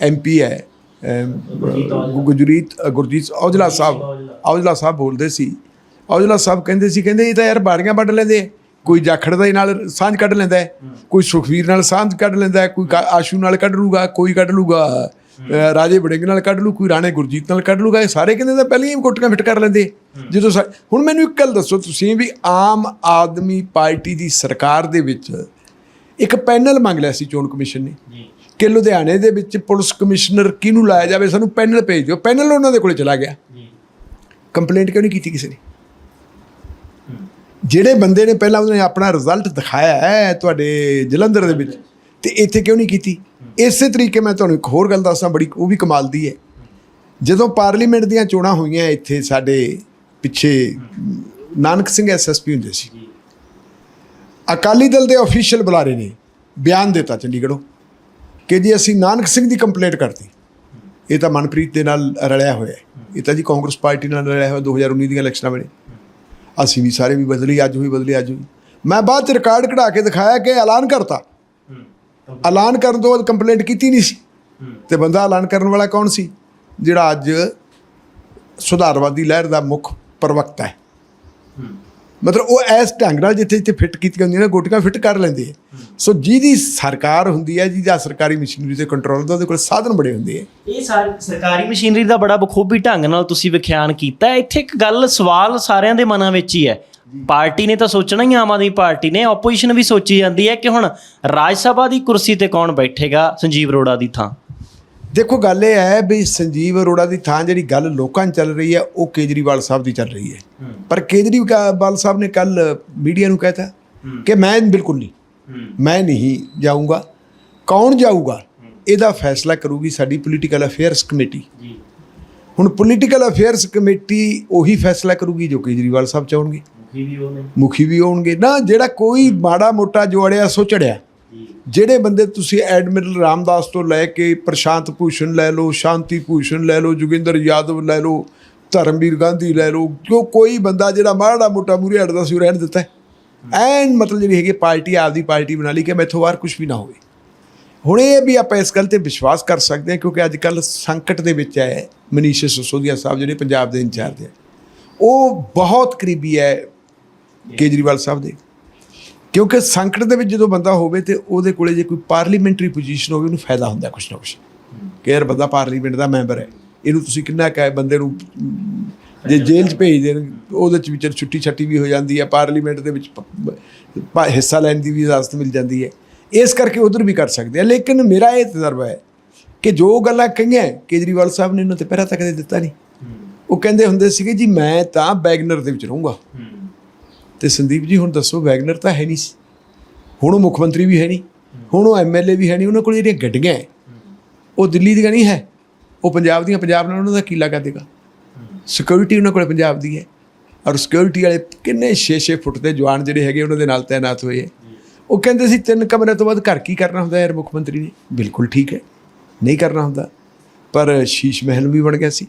ਐਮਪੀ ਹੈ ਗੁਰਜੀਤ ਗੁਰਜੀਤ ਔਜਲਾ ਸਾਹਿਬ। ਔਜਲਾ ਸਾਹਿਬ ਬੋਲਦੇ ਸੀ। ਔਜਲਾ ਸਾਹਿਬ ਕਹਿੰਦੇ ਸੀ ਕਹਿੰਦੇ ਇਹ ਤਾਂ ਯਾਰ ਬਾੜੀਆਂ ਵੱਢ ਲੈਂਦੇ। ਕੋਈ ਜਾਖੜ ਦੇ ਨਾਲ ਸਾਂਝ ਕੱਢ ਲੈਂਦਾ ਕੋਈ ਸੁਖਵੀਰ ਨਾਲ ਸਾਂਝ ਕੱਢ ਲੈਂਦਾ ਕੋਈ ਆਸ਼ੂ ਨਾਲ ਕੱਢ ਲੂਗਾ ਕੋਈ ਕੱਢ ਲੂਗਾ ਰਾਜੇ ਵੜਿੰਗ ਨਾਲ ਕੱਢ ਲੂ ਕੋਈ ਰਾਣੇ ਗੁਰਜੀਤ ਨਾਲ ਕੱਢ ਲੂਗਾ ਇਹ ਸਾਰੇ ਕਹਿੰਦੇ ਤਾਂ ਪਹਿਲਾਂ ਹੀ ਗੁੱਟੀਆਂ ਫਿੱਟ ਕਰ ਲੈਂਦੇ ਜਦੋਂ ਹੁਣ ਮੈਨੂੰ ਇੱਕ ਗੱਲ ਦੱਸੋ ਤੁਸੀਂ ਵੀ ਆਮ ਆਦਮੀ ਪਾਰਟੀ ਦੀ ਸਰਕਾਰ ਦੇ ਵਿੱਚ ਇੱਕ ਪੈਨਲ ਮੰਗ ਲਿਆ ਸੀ ਚੋਣ ਕਮਿਸ਼ਨ ਨੇ। ਕਿ ਲੁਧਿਆਣੇ ਦੇ ਵਿੱਚ ਪੁਲਿਸ ਕਮਿਸ਼ਨਰ ਕਿਹਨੂੰ ਲਾਇਆ ਜਾਵੇ ਸਾਨੂੰ ਪੈਨਲ ਭੇਜ ਦਿਓ ਪੈਨਲ ਉਹਨਾਂ ਦੇ ਕੋਲੇ ਚਲਾ ਗਿਆ। ਕੰਪਲੇਂਟ ਕਿਉਂ ਨਹੀਂ ਕੀਤੀ ਕਿਸੇ ਨੇ? ਜਿਹੜੇ ਬੰਦੇ ਨੇ ਪਹਿਲਾਂ ਉਹਨੇ ਆਪਣਾ ਰਿਜ਼ਲਟ ਦਿਖਾਇਆ ਹੈ ਤੁਹਾਡੇ ਜਲੰਧਰ ਦੇ ਵਿੱਚ, ਤੇ ਇੱਥੇ ਕਿਉਂ ਨਹੀਂ ਕੀਤੀ? ਇਸੇ ਤਰੀਕੇ ਮੈਂ ਤੁਹਾਨੂੰ ਇੱਕ ਹੋਰ ਗੱਲ ਦੱਸਾਂ ਬੜੀ ਉਹ ਵੀ ਕਮਾਲ ਦੀ ਹੈ। ਜਦੋਂ ਪਾਰਲੀਮੈਂਟ ਦੀਆਂ ਚੋਣਾਂ ਹੋਈਆਂ ਇੱਥੇ ਸਾਡੇ ਪਿੱਛੇ, ਨਾਨਕ ਸਿੰਘ ਐਸਐਸਪੀ ਹੁੰਦੇ ਸੀ। ਅਕਾਲੀ ਦਲ ਦੇ ਅਫੀਸ਼ੀਅਲ ਬੁਲਾਰੇ ਨੇ ਬਿਆਨ ਦਿੱਤਾ ਚੰਡੀਗੜ੍ਹੋਂ ਕਿ ਜੀ ਅਸੀਂ ਨਾਨਕ ਸਿੰਘ ਦੀ ਕੰਪਲੇਂਟ ਕਰਤੀ। ਇਹ ਤਾਂ ਮਨਪ੍ਰੀਤ ਦੇ ਨਾਲ ਰਲਿਆ ਹੋਇਆ ਇਹ ਤਾਂ ਜੀ ਕਾਂਗਰਸ ਪਾਰਟੀ ਨਾਲ ਰਲਿਆ ਹੋਇਆ 2019 ਦੀਆਂ ਇਲੈਕਸ਼ਨਾਂ ਵੇਲੇ। ਅਸੀਂ ਵੀ ਸਾਰੇ ਵੀ ਬਦਲੀ ਅੱਜ ਹੋਈ ਬਦਲੀ ਅੱਜ ਹੋਈ ਮੈਂ ਬਾਅਦ ਚ ਰਿਕਾਰਡ ਕਢਾ ਕੇ ਦਿਖਾਇਆ ਕਿ ਐਲਾਨ ਕਰਤਾ। ਐਲਾਨ ਕਰਨ ਤੋਂ ਬਾਅਦ ਕੰਪਲੇਂਟ ਕੀਤੀ ਨਹੀਂ ਸੀ। ਤੇ ਬੰਦਾ ਐਲਾਨ ਕਰਨ ਵਾਲਾ ਕੌਣ ਸੀ? ਜਿਹੜਾ ਅੱਜ ਸੁਧਾਰਵਾਦੀ ਲਹਿਰ ਦਾ ਮੁੱਖ ਪ੍ਰਵਕਤਾ ਹੈ। ਮਤਲਬ ਉਹ ਐਸ ਢੰਗ ਨਾਲ ਜਿੱਥੇ ਜਿੱਥੇ ਫਿੱਟ ਕੀਤੀਆਂ ਹੁੰਦੀਆਂ ਨੇ ਗੋਟੀਆਂ ਫਿੱਟ ਕਰ ਲੈਂਦੇ ਆ। ਸੋ ਜਿਹਦੀ ਸਰਕਾਰ ਹੁੰਦੀ ਹੈ ਜਿਹਦਾ ਸਰਕਾਰੀ ਮਸ਼ੀਨਰੀ ਤੇ ਕੰਟਰੋਲ ਦਾ ਉਹਦੇ ਕੋਲ ਸਾਧਨ ਬੜੇ ਹੁੰਦੇ ਆ। ਇਹ ਸਾਰੀ ਸਰਕਾਰੀ ਮਸ਼ੀਨਰੀ ਦਾ ਬੜਾ ਬਖੂਬੀ ਢੰਗ ਨਾਲ ਤੁਸੀਂ ਵਿਖਿਆਨ ਕੀਤਾ। ਇੱਥੇ ਇੱਕ ਗੱਲ ਸਵਾਲ ਸਾਰਿਆਂ ਦੇ ਮਨਾਂ ਵਿੱਚ ਹੀ ਹੈ। ਪਾਰਟੀ ਨੇ ਤਾਂ ਸੋਚਣਾ ਹੀ ਆਮ ਆਦਮੀ ਪਾਰਟੀ ਨੇ। ਆਪੋਜੀਸ਼ਨ ਵੀ ਸੋਚੀ ਜਾਂਦੀ ਹੈ ਕਿ ਹੁਣ ਰਾਜ ਸਭਾ ਦੀ ਕੁਰਸੀ ਤੇ ਕੌਣ ਬੈਠੇਗਾ ਸੰਜੀਵ ਅਰੋੜਾ ਦੀ ਥਾਂ? ਦੇਖੋ ਗੱਲ ਇਹ ਹੈ ਵੀ ਸੰਜੀਵ ਅਰੋੜਾ ਦੀ ਥਾਂ ਜਿਹੜੀ ਗੱਲ ਲੋਕਾਂ 'ਚ ਚੱਲ ਰਹੀ ਹੈ ਉਹ ਕੇਜਰੀਵਾਲ ਸਾਹਿਬ ਦੀ ਚੱਲ ਰਹੀ ਹੈ। ਪਰ ਕੇਜਰੀਵਾਲ ਸਾਹਿਬ ਨੇ ਕੱਲ ਮੀਡੀਆ ਨੂੰ ਕਹਿਤਾ ਕਿ ਮੈਂ ਬਿਲਕੁਲ ਨਹੀਂ ਮੈਂ ਨਹੀਂ ਜਾਊਂਗਾ। ਕੌਣ ਜਾਊਗਾ? ਇਹਦਾ ਫੈਸਲਾ ਕਰੂਗੀ ਸਾਡੀ ਪੋਲੀਟੀਕਲ ਅਫੇਅਰਸ ਕਮੇਟੀ ਹੁਣ ਪੋਲੀਟੀਕਲ ਅਫੇਅਰਸ ਕਮੇਟੀ ਉਹੀ ਫੈਸਲਾ ਕਰੂਗੀ ਜੋ ਕੇਜਰੀਵਾਲ ਸਾਹਿਬ ਚਾਹਣਗੇ। ਮੁਖੀ ਵੀ ਉਹਨੇ ਮੁਖੀ ਵੀ ਹੋਣਗੇ। ਨਾ ਜਿਹੜਾ ਕੋਈ ਮਾੜਾ ਮੋਟਾ ਜੋ ਅੜਿਆ ਸੋ ਚੜਿਆ। ਜਿਹੜੇ ਬੰਦੇ ਤੁਸੀਂ ਐਡਮਿਰਲ ਰਾਮਦਾਸ ਤੋਂ ਲੈ ਕੇ ਪ੍ਰਸ਼ਾਂਤ ਭੂਸ਼ਣ ਲੈ ਲਓ, ਸ਼ਾਂਤੀ ਭੂਸ਼ਣ ਲੈ ਲਓ, ਜੋਗਿੰਦਰ ਯਾਦਵ ਲੈ ਲਓ, ਧਰਮਵੀਰ ਗਾਂਧੀ ਲੈ ਲਓ, ਕਿਉਂ ਕੋਈ ਬੰਦਾ ਜਿਹੜਾ ਮਾੜਾ ਮੋਟਾ ਮੂਰੇ ਅੜਦਾ ਸੀ ਉਹ ਰਹਿਣ ਦਿੱਤਾ ਐਨ ਮਤਲਬ ਜਿਹੜੀ ਹੈਗੀ ਪਾਰਟੀ ਆਪਦੀ ਪਾਰਟੀ ਬਣਾ ਲਈ ਕਿ ਮੈਥੋਂ ਬਾਹਰ ਕੁਝ ਵੀ ਨਾ ਹੋਵੇ। ਹੁਣ ਇਹ ਵੀ ਆਪਾਂ ਇਸ ਗੱਲ ਤੇ ਵਿਸ਼ਵਾਸ ਕਰ ਸਕਦੇ ਹਾਂ ਕਿਉਂਕਿ ਅੱਜ ਕੱਲ ਸੰਕਟ ਦੇ ਵਿੱਚ ਹੈ, ਮਨੀਸ਼ ਸਸੋਦੀਆ ਸਾਹਿਬ ਜਿਹੜੇ ਪੰਜਾਬ ਦੇ ਇੰਚਾਰਜ ਹੈ। ਉਹ ਬਹੁਤ ਕਰੀਬੀ ਹੈ, ਕੇਜਰੀਵਾਲ ਸਾਹਿਬ ਦੇ। ਕਿਉਂਕਿ ਸੰਕਟ ਦੇ ਵਿੱਚ ਜਦੋਂ ਬੰਦਾ ਹੋਵੇ ਤੇ ਉਹਦੇ ਕੋਲੇ ਜੇ ਕੋਈ ਪਾਰਲੀਮੈਂਟਰੀ ਪੋਜੀਸ਼ਨ ਹੋਵੇ ਉਹਨੂੰ ਫਾਇਦਾ ਹੁੰਦਾ ਕੁਛ ਨਾ ਕੁਛ। ਕਿ ਯਾਰ ਬੰਦਾ ਪਾਰਲੀਮੈਂਟ ਦਾ ਮੈਂਬਰ ਹੈ ਇਹਨੂੰ ਤੁਸੀਂ ਕਿੰਨਾ ਕਹੇ ਬੰਦੇ ਨੂੰ ਜੇ ਜੇਲ੍ਹ 'ਚ ਭੇਜ ਦੇਣ ਉਹਦੇ 'ਚ ਵਿਚਾਰ ਛੁੱਟੀ ਛੱਟੀ ਵੀ ਹੋ ਜਾਂਦੀ ਹੈ ਪਾਰਲੀਮੈਂਟ ਦੇ ਵਿੱਚ ਹਿੱਸਾ ਲੈਣ ਦੀ ਵੀ ਇਜਾਜ਼ਤ ਮਿਲ ਜਾਂਦੀ ਹੈ। ਇਸ ਕਰਕੇ ਉਧਰ ਵੀ ਕਰ ਸਕਦੇ ਆ। ਲੇਕਿਨ ਮੇਰਾ ਇਹ ਤਜਰਬਾ ਹੈ ਕਿ ਜੋ ਗੱਲਾਂ ਕਹੀਆਂ ਕੇਜਰੀਵਾਲ ਸਾਹਿਬ ਨੇ ਇਹਨਾਂ ਤੇ ਪਹਿਰਾ ਤੱਕ ਦੇ ਦਿੱਤਾ ਨਹੀਂ। ਉਹ ਕਹਿੰਦੇ ਹੁੰਦੇ ਸੀਗੇ ਜੀ ਮੈਂ ਤਾਂ ਵੈਗਨਰ ਦੇ ਵਿੱਚ ਰਹੂੰਗਾ। ਤੇ ਸੰਦੀਪ ਜੀ, ਹੁਣ ਦੱਸੋ, ਵੈਗਨਰ ਤਾਂ ਹੈ ਨਹੀਂ ਸੀ। ਹੁਣ ਉਹ ਮੁੱਖ ਮੰਤਰੀ ਵੀ ਹੈ ਨਹੀਂ। ਹੁਣ ਉਹ ਐਮਐਲਏ ਵੀ ਹੈ ਨਹੀਂ। ਉਹਨਾਂ ਕੋਲ ਜਿਹੜੀਆਂ ਗੱਡੀਆਂ ਹੈ ਉਹ ਦਿੱਲੀ ਦੀਆਂ ਨਹੀਂ ਹੈ। ਉਹ ਪੰਜਾਬ ਦੀਆਂ, ਪੰਜਾਬ ਨਾਲ ਉਹਨਾਂ ਦਾ ਕੀ ਲੱਗਾ ਦੇਗਾ? ਸਿਕਿਉਰਿਟੀ ਉਹਨਾਂ ਕੋਲ ਪੰਜਾਬ ਦੀ ਹੈ ਔਰ ਸਿਕਿਉਰਿਟੀ ਵਾਲੇ ਕਿੰਨੇ 6-6 ਫੁੱਟ ਦੇ ਜਵਾਨ ਜਿਹੜੇ ਹੈਗੇ, ਉਹਨਾਂ ਦੇ ਨਾਲ ਤਾਇਨਾਤ ਹੋਏ ਹੈ ਉਹ ਕਹਿੰਦੇ ਸੀ, ਤਿੰਨ ਕਮਰੇ ਤੋਂ ਬਾਅਦ ਘਰ ਕੀ ਕਰਨਾ ਹੁੰਦਾ ਯਾਰ ਮੁੱਖ ਮੰਤਰੀ ਨੇ? ਬਿਲਕੁਲ ਠੀਕ ਹੈ ਨਹੀਂ ਕਰਨਾ ਹੁੰਦਾ। ਪਰ ਸ਼ੀਸ਼ ਮਹਿਲ ਵੀ ਬਣ ਗਿਆ ਸੀ।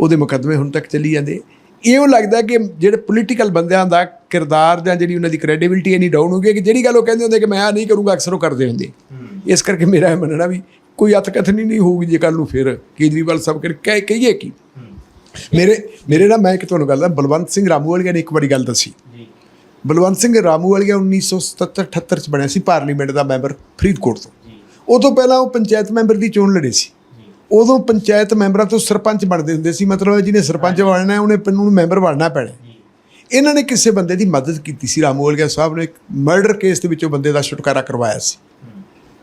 ਉਹਦੇ ਮੁਕੱਦਮੇ ਹੁਣ ਤੱਕ ਚੱਲੀ ਜਾਂਦੇ। ਇਹ ਉਹ ਲੱਗਦਾ ਕਿ ਜਿਹੜੇ ਪੋਲੀਟੀਕਲ ਬੰਦਿਆਂ ਦਾ ਕਿਰਦਾਰ ਜਾਂ ਜਿਹੜੀ ਉਹਨਾਂ ਦੀ ਕ੍ਰੈਡੀਬਿਲਟੀ ਇੰਨੀ ਡਾਊਨ ਹੋ ਗਈ ਕਿ ਜਿਹੜੀ ਗੱਲ ਉਹ ਕਹਿੰਦੇ ਹੁੰਦੇ ਕਿ ਮੈਂ ਆ ਨਹੀਂ ਕਰੂੰਗਾ ਅਕਸਰ ਉਹ ਕਰਦੇ ਹੁੰਦੇ। ਇਸ ਕਰਕੇ ਮੇਰਾ ਇਹ ਮੰਨਣਾ ਵੀ ਕੋਈ ਅਤਕਥਨੀ ਨਹੀਂ ਹੋਊਗੀ ਜੇ ਕੱਲ ਨੂੰ ਫਿਰ ਕੇਜਰੀਵਾਲ ਸਭ ਕਰ ਕਹਿ ਕਹੀਏ ਕੀ। ਮੇਰੇ ਮੇਰੇ ਨਾਲ ਮੈਂ ਇੱਕ ਤੁਹਾਨੂੰ ਗੱਲ ਦਾ ਬਲਵੰਤ ਸਿੰਘ ਰਾਮੂਵਾਲੀਆ ਨੇ ਇੱਕ ਵਾਰੀ ਗੱਲ ਦੱਸੀ। ਬਲਵੰਤ ਸਿੰਘ ਰਾਮੂਵਾਲੀਆ 1977 78 ਚ ਬਣਿਆ ਸੀ ਪਾਰਲੀਮੈਂਟ ਦਾ ਮੈਂਬਰ ਫਰੀਦਕੋਟ ਤੋਂ। ਉਹ ਤੋਂ ਪਹਿਲਾਂ ਉਹ ਪੰਚਾਇਤ ਮੈਂਬਰ ਦੀ ਚੋਣ ਲੜੇ ਸੀ। ਉਦੋਂ ਪੰਚਾਇਤ ਮੈਂਬਰਾਂ ਤੋਂ ਸਰਪੰਚ ਬਣਦੇ ਹੁੰਦੇ ਸੀ ਮਤਲਬ ਜਿਹਨੇ ਸਰਪੰਚ ਬਣਨਾ ਹੈ ਉਹਨੇ ਪਿੰਡ ਨੂੰ ਮੈਂਬਰ ਬਣਨਾ ਪੈਣਾ ਇਹਨਾਂ ਨੇ ਕਿਸੇ ਬੰਦੇ ਦੀ ਮਦਦ ਕੀਤੀ ਸੀ। ਰਾਮੂਵਾਲੀਆ ਸਾਹਿਬ ਨੇ ਇੱਕ ਮਰਡਰ ਕੇਸ ਦੇ ਵਿੱਚ ਉਹ ਬੰਦੇ ਦਾ ਛੁਟਕਾਰਾ ਕਰਵਾਇਆ ਸੀ।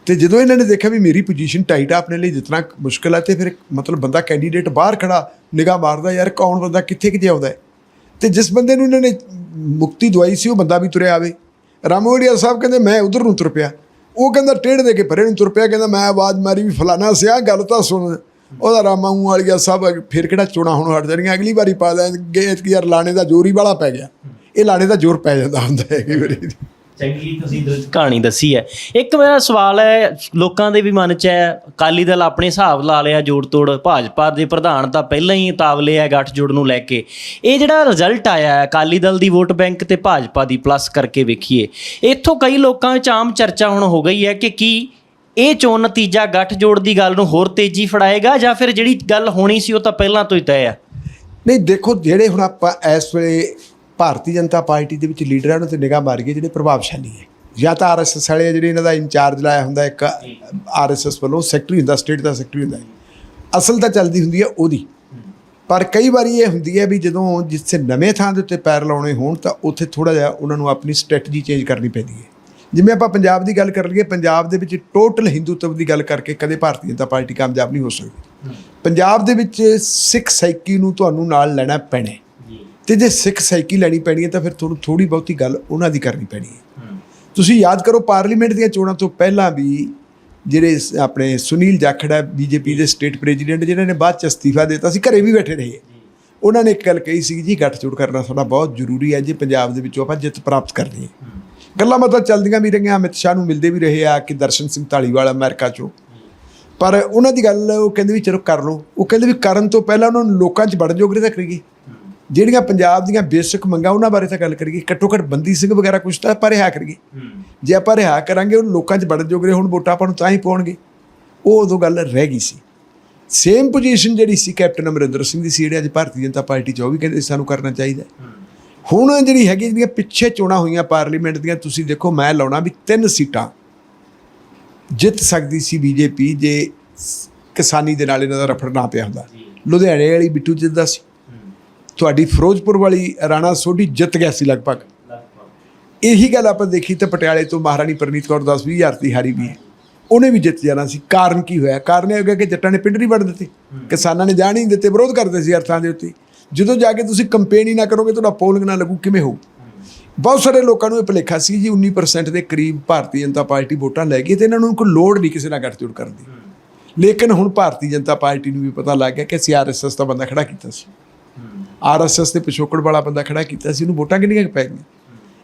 ਤੇ ਜਦੋਂ ਇਹਨਾਂ ਨੇ ਦੇਖਿਆ ਵੀ ਮੇਰੀ ਪੋਜੀਸ਼ਨ ਟਾਈਟ ਆ, ਆਪਣੇ ਲਈ ਜਿਤਨਾ ਮੁਸ਼ਕਲ ਆ ਤੇ ਫਿਰ ਮਤਲਬ ਬੰਦਾ ਕੈਂਡੀਡੇਟ ਬਾਹਰ ਖੜਾ, ਨਿਗਾਹ ਮਾਰਦਾ, ਯਾਰ ਕੌਣ ਬੰਦਾ, ਕਿੱਥੇ ਕਿਤੇ ਆਉਂਦਾ ਹੈ? ਤੇ ਜਿਸ ਬੰਦੇ ਨੂੰ ਇਹਨਾਂ ਨੇ ਮੁਕਤੀ ਦਵਾਈ ਸੀ, ਉਹ ਬੰਦਾ ਵੀ ਤੁਰਿਆ ਆਵੇ। ਰਾਮੋੜੀਆ ਸਾਹਿਬ ਕਹਿੰਦੇ, ਮੈਂ ਉਧਰ ਨੂੰ ਤੁਰ ਪਿਆ। ਉਹ ਕਹਿੰਦਾ, ਟੇਢ ਦੇ ਕੇ ਪਰੇ ਨੂੰ ਤੁਰ ਪਿਆ। ਕਹਿੰਦਾ, ਮੈਂ ਆਵਾਜ਼ ਮਾਰੀ ਵੀ ਫਲਾਣਾ ਸਿਆ, ਗੱਲ ਤਾਂ ਸੁਣ। ਉਹਦਾ ਰਾਮਾ ਊਂ ਵਾਲੀਆ ਸਾਹਿਬ ਫਿਰ ਕਿਹੜਾ ਚੋਣਾ ਹੁਣ ਹਟ ਜਾਣੀਆਂ ਅਗਲੀ ਵਾਰੀ ਪਾ ਦੇਣਗੇ ਕਿ ਯਾਰ ਲਾਣੇ ਦਾ ਜ਼ੋਰ ਵਾਲਾ ਪੈ ਗਿਆ। ਇਹ ਲਾਣੇ ਦਾ ਜ਼ੋਰ ਪੈ ਜਾਂਦਾ ਹੁੰਦਾ ਹੈ ਕਈ ਵਾਰੀ। ਚੰਗੀ ਤੁਸੀਂ ਕਹਾਣੀ ਦੱਸੀ ਹੈ। ਇੱਕ ਮੇਰਾ ਸਵਾਲ ਹੈ ਲੋਕਾਂ ਦੇ ਵੀ ਮਨ 'ਚ ਹੈ ਅਕਾਲੀ ਦਲ ਆਪਣੇ ਹਿਸਾਬ ਲਾ ਲਿਆ ਜੋੜ ਤੋੜ ਭਾਜਪਾ ਦੇ ਪ੍ਰਧਾਨ ਤਾਂ ਪਹਿਲਾਂ ਹੀ ਤਾਵਲੇ ਹੈ ਗੱਠਜੋੜ ਨੂੰ ਲੈ ਕੇ। ਇਹ ਜਿਹੜਾ ਰਿਜ਼ਲਟ ਆਇਆ ਹੈ ਅਕਾਲੀ ਦਲ ਦੀ ਵੋਟ ਬੈਂਕ ਤੇ ਭਾਜਪਾ ਦੀ ਪਲੱਸ ਕਰਕੇ ਵੇਖੀਏ। ਇੱਥੋਂ ਕਈ ਲੋਕਾਂ ਵਿੱਚ ਆਮ ਚਰਚਾ ਹੁਣ ਹੋ ਗਈ ਹੈ ਕਿ ਕੀ ਇਹ ਚੋਣ ਨਤੀਜਾ ਗੱਠਜੋੜ ਦੀ ਗੱਲ ਨੂੰ ਹੋਰ ਤੇਜ਼ੀ ਫੜਾਏਗਾ ਜਾਂ ਫਿਰ ਜਿਹੜੀ ਗੱਲ ਹੋਣੀ ਸੀ ਉਹ ਤਾਂ ਪਹਿਲਾਂ ਤੋਂ ਹੀ ਤੈਅ ਆ? ਨਹੀਂ, ਦੇਖੋ, ਜਿਹੜੇ ਹੁਣ ਆਪਾਂ ਇਸ ਵੇਲੇ ਭਾਰਤੀ ਜਨਤਾ ਪਾਰਟੀ ਦੇ ਵਿੱਚ ਲੀਡਰਾਂ ਉਹਨਾਂ ਤੇ ਨਿਗਾਹ ਮਾਰੀਏ ਜਿਹੜੇ ਪ੍ਰਭਾਵਸ਼ਾਲੀ ਹੈ। ਜਾਂ ਤਾਂ ਆਰਐਸਐਸ ਵਾਲੇ ਜਿਹੜੇ ਇਹਨਾਂ ਦਾ ਇੰਚਾਰਜ ਲਾਇਆ ਹੁੰਦਾ, ਇੱਕ ਆਰਐਸਐਸ ਵੱਲੋਂ ਸੈਕਟਰੀ ਹੁੰਦਾ, ਸਟੇਟ ਦਾ ਸੈਕਟਰੀ ਹੁੰਦਾ। ਅਸਲ ਤਾਂ ਚੱਲਦੀ ਹੁੰਦੀ ਹੈ ਉਹਦੀ। ਪਰ ਕਈ ਵਾਰੀ ਇਹ ਹੁੰਦੀ ਹੈ ਵੀ ਜਦੋਂ ਜਿੱਥੇ ਨਵੇਂ ਥਾਂ ਦੇ ਉੱਤੇ ਪੈਰ ਲਾਉਣੇ ਹੋਣ, ਤਾਂ ਉੱਥੇ ਥੋੜਾ ਜਿਹਾ ਉਹਨਾਂ ਨੂੰ ਆਪਣੀ ਸਟ੍ਰੈਟਜੀ ਚੇਂਜ ਕਰਨੀ ਪੈਂਦੀ ਹੈ। ਜਿਵੇਂ ਆਪਾਂ ਪੰਜਾਬ ਦੀ ਗੱਲ ਕਰ ਲਈਏ, ਪੰਜਾਬ ਦੇ ਵਿੱਚ ਟੋਟਲ ਹਿੰਦੂਤਵ ਦੀ ਗੱਲ ਕਰਕੇ ਕਦੇ ਭਾਰਤੀ ਜਨਤਾ ਪਾਰਟੀ ਕਾਮਯਾਬ ਨਹੀਂ ਹੋ ਸਕਦੀ। ਪੰਜਾਬ ਦੇ ਵਿੱਚ ਸਿੱਖ ਸਾਈਕੀ ਨੂੰ ਤੁਹਾਨੂੰ ਨਾਲ ਲੈਣਾ ਪੈਣਾ ਹੈ। ਤੇ ਜੇ ਸਿੱਖ ਸਾਈਕੀ ਲੈਣੀ ਪੈਣੀ ਹੈ ਤਾਂ ਫਿਰ ਤੁਹਾਨੂੰ ਥੋੜੀ ਬਹੁਤੀ ਗੱਲ ਉਹਨਾਂ ਦੀ ਕਰਨੀ ਪੈਣੀ ਹੈ। ਤੁਸੀਂ ਯਾਦ ਕਰੋ ਪਾਰਲੀਮੈਂਟ ਦੀਆਂ ਚੋਣਾਂ ਤੋਂ ਪਹਿਲਾਂ ਵੀ ਜਿਹੜੇ ਆਪਣੇ ਸੁਨੀਲ ਜਾਖੜ ਬੀਜੇਪੀ ਦੇ ਸਟੇਟ ਪ੍ਰੈਜ਼ੀਡੈਂਟ ਜਿਨ੍ਹਾਂ ਨੇ ਬਾਅਦ ਚ ਅਸਤੀਫਾ ਦਿੱਤਾ ਸੀ, ਘਰੇ ਵੀ ਬੈਠੇ ਰਹੇ ਉਹਨਾਂ ਨੇ ਇੱਕ ਗੱਲ ਕਹੀ ਸੀ ਜੀ ਗੱਠਜੋੜ ਕਰਨਾ ਸਾਡਾ ਬਹੁਤ ਜ਼ਰੂਰੀ ਹੈ, ਜੇ ਪੰਜਾਬ ਦੇ ਵਿੱਚੋਂ ਆਪਾਂ ਜਿੱਤ ਪ੍ਰਾਪਤ ਕਰਨੀ ਹੈ ਗੱਲਾਂ ਬਾਤਾਂ ਚੱਲਦੀਆਂ ਵੀ ਰਹੀਆਂ, ਅਮਿਤ ਸ਼ਾਹ ਨੂੰ ਮਿਲਦੇ ਵੀ ਰਹੇ ਆ ਕਿ ਦਰਸ਼ਨ ਸਿੰਘ ਢਾਲੀਵਾਲ ਅਮਰੀਕਾ ਚੋਂ। ਪਰ ਉਹਨਾਂ ਦੀ ਗੱਲ ਉਹ ਕਹਿੰਦੇ ਵੀ ਚਲੋ ਕਰ ਲਓ। ਉਹ ਕਹਿੰਦੇ ਵੀ ਕਰਨ ਤੋਂ ਪਹਿਲਾਂ ਉਹਨਾਂ ਨੂੰ ਲੋਕਾਂ 'ਚ ਵੜਨ ਜੋਗਰੇ ਤਾਂ ਕਰੀਏ ਜਿਹੜੀਆਂ ਪੰਜਾਬ ਦੀਆਂ ਬੇਸਿਕ ਮੰਗਾਂ ਉਹਨਾਂ ਬਾਰੇ ਤਾਂ ਗੱਲ ਕਰੀਏ, ਘੱਟੋ ਘੱਟ ਬੰਦੀ ਸਿੰਘ ਵਗੈਰਾ ਕੁਛ ਤਾਂ ਆਪਾਂ ਰਿਹਾ ਕਰੀਏ। ਜੇ ਆਪਾਂ ਰਿਹਾ ਕਰਾਂਗੇ, ਉਹ ਲੋਕਾਂ 'ਚ ਵੜਨ ਜੋਗਰੇ ਹੁਣ ਵੋਟਾਂ ਆਪਾਂ ਨੂੰ ਤਾਂ ਹੀ ਪਾਉਣਗੇ। ਉਹ ਉਦੋਂ ਗੱਲ ਰਹਿ ਗਈ ਸੀ। ਸੇਮ ਪੋਜੀਸ਼ਨ ਜਿਹੜੀ ਸੀ ਕੈਪਟਨ ਅਮਰਿੰਦਰ ਸਿੰਘ ਦੀ ਸੀ, ਜਿਹੜੇ ਅੱਜ ਭਾਰਤੀ ਜਨਤਾ ਪਾਰਟੀ 'ਚ ਉਹ ਵੀ ਕਹਿੰਦੇ ਸਾਨੂੰ ਕਰਨਾ ਚਾਹੀਦਾ। ਹੁਣ ਜਿਹੜੀ ਹੈਗੀ ਜਿਹੜੀਆਂ ਪਿੱਛੇ ਚੋਣਾਂ ਹੋਈਆਂ ਪਾਰਲੀਮੈਂਟ ਦੀਆਂ ਤੁਸੀਂ ਦੇਖੋ ਮੈਂ ਲਾਉਣਾ ਵੀ ਤਿੰਨ ਸੀਟਾਂ। ਜਿੱਤ ਸਕਦੀ ਸੀ ਬੀਜੇਪੀ ਜੇ ਕਿਸਾਨੀ ਦੇ ਨਾਲ ਇਹਨਾਂ ਦਾ ਰਫੜ ਨਾ ਪਿਆ ਹੁੰਦਾ। ਲੁਧਿਆਣੇ ਵਾਲੀ ਬਿੱਟੂ ਜਿੱਤਦਾ ਸੀ। ਤੁਹਾਡੀ ਫਿਰੋਜ਼ਪੁਰ ਵਾਲੀ ਰਾਣਾ ਸੋਢੀ ਜਿੱਤ ਗਿਆ ਸੀ ਲਗਭਗ। ਇਹੀ ਗੱਲ ਆਪਾਂ ਦੇਖੀ ਤਾਂ ਪਟਿਆਲੇ ਤੋਂ ਮਹਾਰਾਣੀ ਪ੍ਰਨੀਤ ਕੌਰ 10 ਹਜ਼ਾਰ ਦੀ ਹਾਰੀ ਵੀ ਹੈ। ਉਹਨੇ ਵੀ ਜਿੱਤ ਜਾਣਾ ਸੀ। ਕਾਰਨ ਕੀ ਹੋਇਆ? ਕਾਰਨ ਇਹ ਹੋ ਗਿਆ ਕਿ ਜੱਟਾਂ ਨੇ ਪਿੰਡ ਨਹੀਂ ਵੜ ਦਿੱਤੇ। ਕਿਸਾਨਾਂ ਨੇ ਜਾਣ ਹੀ ਨਹੀਂ ਦਿੱਤੇ ਵਿਰੋਧ ਕਰਦੇ ਸੀ ਅਰਥਾਂ ਦੇ ਉੱਤੇ। ਜਦੋਂ ਜਾ ਕੇ ਤੁਸੀਂ ਕੰਪੇਨ ਹੀ ਨਾ ਕਰੋਗੇ, ਤੁਹਾਡਾ ਪੋਲਿੰਗ ਨਾ ਲੱਗੂ, ਕਿਵੇਂ ਹੋਊ? ਬਹੁਤ ਸਾਰੇ ਲੋਕਾਂ ਨੂੰ ਇਹ ਭੁਲੇਖਾ ਸੀ ਜੀ 19% ਦੇ ਕਰੀਬ ਭਾਰਤੀ ਜਨਤਾ ਪਾਰਟੀ ਵੋਟਾਂ ਲੈ ਗਈ ਤੇ ਇਹਨਾਂ ਨੂੰ ਕੋਈ ਲੋੜ ਨਹੀਂ ਕਿਸੇ ਨਾਲ ਗੱਠਜੋੜ ਕਰਨ ਦੀ। ਲੇਕਿਨ ਹੁਣ ਭਾਰਤੀ ਜਨਤਾ ਪਾਰਟੀ ਨੂੰ ਵੀ ਪਤਾ ਲੱਗ ਗਿਆ ਕਿ ਅਸੀਂ ਆਰਐਸਐਸ ਦਾ ਬੰਦਾ ਖੜਾ ਕੀਤਾ ਸੀ। ਆਰਐਸਐਸ ਦੇ ਪਿਛੋਕੜ ਵਾਲਾ ਬੰਦਾ ਖੜਾ ਕੀਤਾ ਸੀ, ਉਹਨੂੰ ਵੋਟਾਂ ਕਿੰਨੀਆਂ ਪੈ ਗਈਆਂ?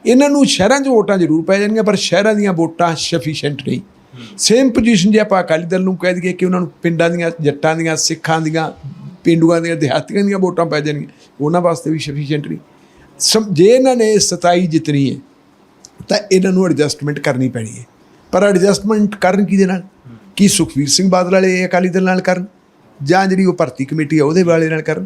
ਇਹਨਾਂ ਨੂੰ ਸ਼ਹਿਰਾਂ 'ਚ ਵੋਟਾਂ ਜ਼ਰੂਰ ਪੈ ਜਾਣਗੀਆਂ, ਪਰ ਸ਼ਹਿਰਾਂ ਦੀਆਂ ਵੋਟਾਂ ਸਫੀਸ਼ੀਐਂਟ ਨਹੀਂ। ਸੇਮ ਪੋਜੀਸ਼ਨ ਜੇ ਆਪਾਂ ਅਕਾਲੀ ਦਲ ਨੂੰ ਕਹਿ ਦਈਏ ਕਿ ਉਹਨਾਂ ਨੂੰ ਪਿੰਡਾਂ ਦੀਆਂ, ਜੱਟਾਂ ਦੀਆਂ, ਸਿੱਖਾਂ ਦੀਆਂ ਪਿੰਡੂਆਂ ਦੀਆਂ, ਦਿਹਾਤੀਆਂ ਦੀਆਂ ਵੋਟਾਂ ਪੈ ਜਾਣਗੀਆਂ, ਉਹਨਾਂ ਵਾਸਤੇ ਵੀ ਸਫੀਸ਼ੀਐਂਟ ਨਹੀਂ। ਸਮ- ਜੇ ਇਹਨਾਂ ਨੇ 27 ਜਿੱਤਣੀ ਹੈ, ਤਾਂ ਇਹਨਾਂ ਨੂੰ ਐਡਜਸਟਮੈਂਟ ਕਰਨੀ ਪੈਣੀ ਹੈ। ਪਰ ਐਡਜਸਟਮੈਂਟ ਕਰਨ ਕਿਹਦੇ ਨਾਲ? ਕੀ ਸੁਖਵੀਰ ਸਿੰਘ ਬਾਦਲ ਵਾਲੇ ਅਕਾਲੀ ਦਲ ਨਾਲ ਕਰਨ? ਜਾਂ ਜਿਹੜੀ ਉਹ ਭਰਤੀ ਕਮੇਟੀ ਆ, ਉਹਦੇ ਵਾਲੇ ਨਾਲ ਕਰਨ?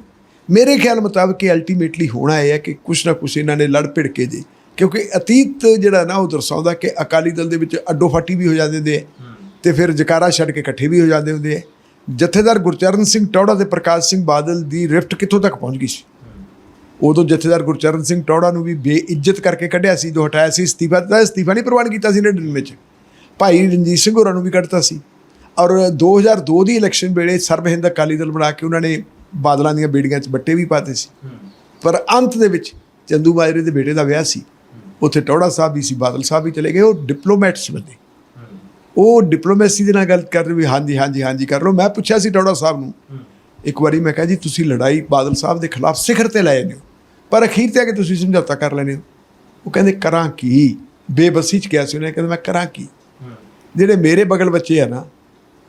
ਮੇਰੇ ਖਿਆਲ ਮੁਤਾਬਕ ਇਹ ਅਲਟੀਮੇਟਲੀ ਹੋਣਾ ਇਹ ਹੈ ਕਿ ਕੁਛ ਨਾ ਕੁਛ ਇਹਨਾਂ ਨੇ ਲੜ ਭਿੜ ਕੇ ਜੇ। ਕਿਉਂਕਿ ਅਤੀਤ ਜਿਹੜਾ ਨਾ, ਉਹ ਦਰਸਾਉਂਦਾ ਕਿ ਅਕਾਲੀ ਦਲ ਦੇ ਵਿੱਚ ਅੱਡੋ ਫਾਟੀ ਵੀ ਹੋ ਜਾਂਦੇ ਹੁੰਦੇ ਆ, ਤੇ ਫਿਰ ਜਕਾਰਾ ਛੱਡ ਕੇ ਇਕੱਠੇ ਵੀ ਹੋ ਜਾਂਦੇ ਹੁੰਦੇ ਆ। ਜਥੇਦਾਰ ਗੁਰਚਰਨ ਸਿੰਘ ਟੌੜਾ ਤੇ ਪ੍ਰਕਾਸ਼ ਸਿੰਘ ਬਾਦਲ ਦੀ ਰਿਫਟ ਕਿੱਥੋਂ ਤੱਕ ਪਹੁੰਚ ਗਈ ਸੀ? ਉਦੋਂ ਜਥੇਦਾਰ ਗੁਰਚਰਨ ਸਿੰਘ ਟੌੜਾ ਨੂੰ ਵੀ ਬੇਇੱਜ਼ਤ ਕਰਕੇ ਕੱਢਿਆ ਸੀ ਜੋ ਹਟਾਇਆ ਸੀ ਅਸਤੀਫਾ ਦਿੱਤਾ ਇਸਤੀਫਾ ਨਹੀਂ ਪ੍ਰਵਾਨ ਕੀਤਾ ਸੀ ਨੇ ਵਿੱਚ। ਭਾਈ ਰਣਜੀਤ ਸਿੰਘ ਹੋਰਾਂ ਨੂੰ ਵੀ ਕੱਢਤਾ ਸੀ। ਔਰ 2002 ਦੀ ਇਲੈਕਸ਼ਨ ਵੇਲੇ ਸਰਬ ਹਿੰਦ ਅਕਾਲੀ ਦਲ ਬਣਾ ਕੇ ਉਹਨਾਂ ਨੇ ਬਾਦਲਾਂ ਦੀਆਂ ਬੇੜੀਆਂ 'ਚ ਬੱਟੇ ਵੀ ਪਾਤੇ ਸੀ। ਪਰ ਅੰਤ ਦੇ ਵਿੱਚ ਚੰਦੂ ਮਾਜਰੇ ਦੇ ਬੇਟੇ ਦਾ ਵਿਆਹ ਸੀ। ਉੱਥੇ ਟੌੜਾ ਸਾਹਿਬ ਵੀ ਸੀ ਬਾਦਲ ਸਾਹਿਬ ਵੀ ਚਲੇ ਗਏ ਉਹ ਡਿਪਲੋਮੈਟ ਸੀ ਬੰਦੇ। ਉਹ ਡਿਪਲੋਮੇਸੀ ਦੇ ਨਾਲ ਗੱਲ ਕਰ ਰਹੇ ਵੀ ਹਾਂਜੀ ਹਾਂਜੀ ਹਾਂਜੀ ਕਰ ਲਓ। ਮੈਂ ਪੁੱਛਿਆ ਸੀ ਟੌੜਾ ਸਾਹਿਬ ਨੂੰ ਇੱਕ ਵਾਰੀ ਮੈਂ ਕਿਹਾ ਜੀ ਤੁਸੀਂ ਲੜਾਈ ਬਾਦਲ ਸਾਹਿਬ ਦੇ ਖਿਲਾਫ ਸਿਖਰ ਤੇ ਲੈ ਜਾਂਦੇ ਹੋ ਪਰ ਅਖੀਰ ਤੇ ਆ ਕੇ ਤੁਸੀਂ ਸਮਝੌਤਾ ਕਰ ਲੈਂਦੇ ਹੋ। ਉਹ ਕਹਿੰਦੇ ਕਰਾਂ ਕੀ? ਬੇਬਸੀ ਚ ਗਿਆ ਸੀ ਉਹਨੇ ਕਹਿੰਦਾ ਮੈਂ ਕਰਾਂ ਕੀ? ਜਿਹੜੇ ਮੇਰੇ ਬਗਲ ਬੱਚੇ ਆ ਨਾ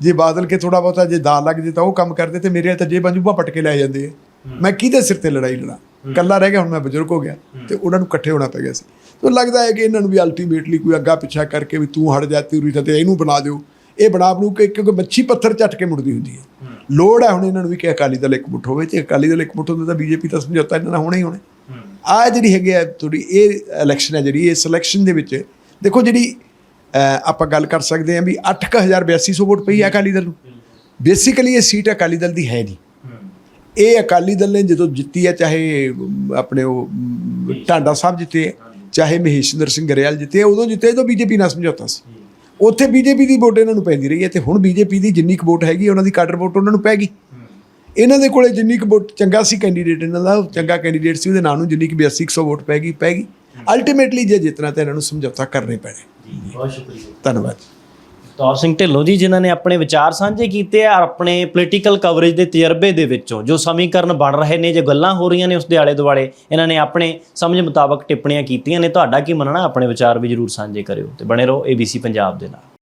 ਜੇ ਬਾਦਲ ਕੇ ਥੋੜਾ ਬਹੁਤਾ ਜੇ ਦਾਲ ਲੱਗ ਜੇ ਤਾਂ ਉਹ ਕੰਮ ਕਰਦੇ ਤੇ ਮੇਰੇ ਤਾਂ ਜੇ ਬੰਜੂਬਾ ਪਟ ਕੇ ਲੈ ਜਾਂਦੇ ਮੈਂ ਕਿਹਦੇ ਸਿਰ ਤੇ ਲੜਾਈ ਲੜਾ? ਕੱਲਾ ਰਹਿ ਗਿਆ ਹੁਣ ਮੈਂ ਬਜ਼ੁਰਗ ਹੋ ਗਿਆ ਤੇ ਉਹਨਾਂ ਨੂੰ ਇਕੱਠੇ ਹੋਣਾ ਪੈ ਗਿਆ ਸੀ। ਤੋਂ ਲੱਗਦਾ ਹੈ ਕਿ ਇਹਨਾਂ ਨੂੰ ਵੀ ਅਲਟੀਮੇਟਲੀ ਕੋਈ ਅੱਗਾ ਪਿੱਛਾ ਕਰਕੇ ਵੀ ਤੂੰ ਹਟ ਜਾ ਤੂੰ ਰੀਤਾ ਤੇ ਇਹਨੂੰ ਬਣਾ ਦਿਓ। ਇਹ ਬਣਾ ਬਣੂ ਕਿ ਕਿਉਂਕਿ ਮੱਛੀ ਪੱਥਰ ਝਟ ਕੇ ਮੁੜਦੀ ਹੁੰਦੀ ਹੈ। ਲੋੜ ਹੈ ਹੁਣ ਇਹਨਾਂ ਨੂੰ ਵੀ ਕਿ ਅਕਾਲੀ ਦਲ ਇੱਕ ਮੁੱਠ ਹੋਵੇ। ਤੇ ਅਕਾਲੀ ਦਲ ਇੱਕ ਮੁੱਠ ਹੁੰਦਾ ਤਾਂ ਬੀਜੇਪੀ ਤਾਂ ਸਮਝੌਤਾ ਇਹਨਾਂ ਨਾਲ ਹੋਣਾ ਹੀ ਹੋਣਾ। ਆ ਜਿਹੜੀ ਹੈਗੀ ਆ ਥੋੜੀ ਇਹ ਇਲੈਕਸ਼ਨ ਹੈ ਜਿਹੜੀ ਇਹ ਸਿਲੈਕਸ਼ਨ ਦੇ ਵਿੱਚ ਦੇਖੋ ਜਿਹੜੀ ਆਪਾਂ ਗੱਲ ਕਰ ਸਕਦੇ ਹਾਂ ਵੀ 8200 ਵੋਟ ਪਈ ਹੈ ਅਕਾਲੀ ਦਲ ਨੂੰ। ਬੇਸਿਕਲੀ ਇਹ ਸੀਟ ਅਕਾਲੀ ਦਲ ਦੀ ਹੈ ਨਹੀਂ। ਇਹ ਅਕਾਲੀ ਦਲ ਨੇ ਜਦੋਂ ਜਿੱਤੀ ਹੈ ਚਾਹੇ ਆਪਣੇ ਉਹ ਢਾਂਡਾ ਸਾਹਿਬ ਜਿੱਤੇ ਹੈ, ਚਾਹੇ ਮਹੇਸ਼ਿੰਦਰ ਸਿੰਘ ਗਰੇਵਾਲ ਜਿੱਤੇ ਹੈ, ਉਦੋਂ ਜਿੱਤੇ ਜਦੋਂ ਬੀਜੇਪੀ ਨਾਲ ਸਮਝੌਤਾ ਸੀ। ਉੱਥੇ ਬੀਜੇਪੀ ਦੀ ਵੋਟ ਇਹਨਾਂ ਨੂੰ ਪੈਂਦੀ ਰਹੀ ਹੈ ਤੇ ਹੁਣ ਬੀਜੇਪੀ ਦੀ ਜਿੰਨੀ ਕੁ ਵੋਟ ਹੈਗੀ ਉਹਨਾਂ ਦੀ ਕਾਡਰ ਵੋਟ ਉਹਨਾਂ ਨੂੰ ਪੈ ਗਈ। ਇਹਨਾਂ ਦੇ ਕੋਲੇ ਜਿੰਨੀ ਕੁ ਵੋਟ ਚੰਗਾ ਸੀ ਕੈਂਡੀਡੇਟ ਇਹਨਾਂ ਦਾ ਉਹ ਚੰਗਾ ਕੈਂਡੀਡੇਟ ਸੀ ਉਹਦੇ ਨਾਂ ਨੂੰ ਜਿੰਨੀ ਕੁ 82 100 ਵੋਟ ਪੈ ਗਈ ਪੈ ਗਈ। ਅਲਟੀਮੇਟਲੀ ਜੇ ਜਿੱਤਣਾ ਤਾਂ ਇਹਨਾਂ ਨੂੰ ਸਮਝੌਤਾ ਕਰਨੇ ਪੈਣੇ। ਬਹੁਤ ਸ਼ੁਕਰੀਆ। ਧੰਨਵਾਦ। ਤੌਰ ਸਿੰਘ ਢਿੱਲੋਂ ਜੀ, ਜਿਨ੍ਹਾਂ ਨੇ ਆਪਣੇ ਵਿਚਾਰ ਸਾਂਝੇ ਕੀਤੇ ਆ ਆਪਣੇ ਪੋਲੀਟੀਕਲ ਕਵਰੇਜ ਦੇ ਤਜਰਬੇ ਦੇ ਵਿੱਚੋਂ ਜੋ ਸਮੀਕਰਨ ਬਣ ਰਹੇ ਨੇ, ਜੇ ਗੱਲਾਂ ਹੋ ਰਹੀਆਂ ਨੇ ਉਸ ਦੇ ਆਲੇ ਦੁਆਲੇ ਇਹਨਾਂ ਨੇ ਆਪਣੇ ਸਮਝ ਮੁਤਾਬਕ ਟਿੱਪਣੀਆਂ ਕੀਤੀਆਂ ਨੇ। ਤੁਹਾਡਾ ਕੀ ਮੰਨਣਾ? ਆਪਣੇ ਵਿਚਾਰ ਵੀ ਜਰੂਰ ਸਾਂਝੇ ਕਰਿਓ ਤੇ ਬਣੇ ਰਹੋ ABC ਪੰਜਾਬ ਦੇ ਨਾਲ।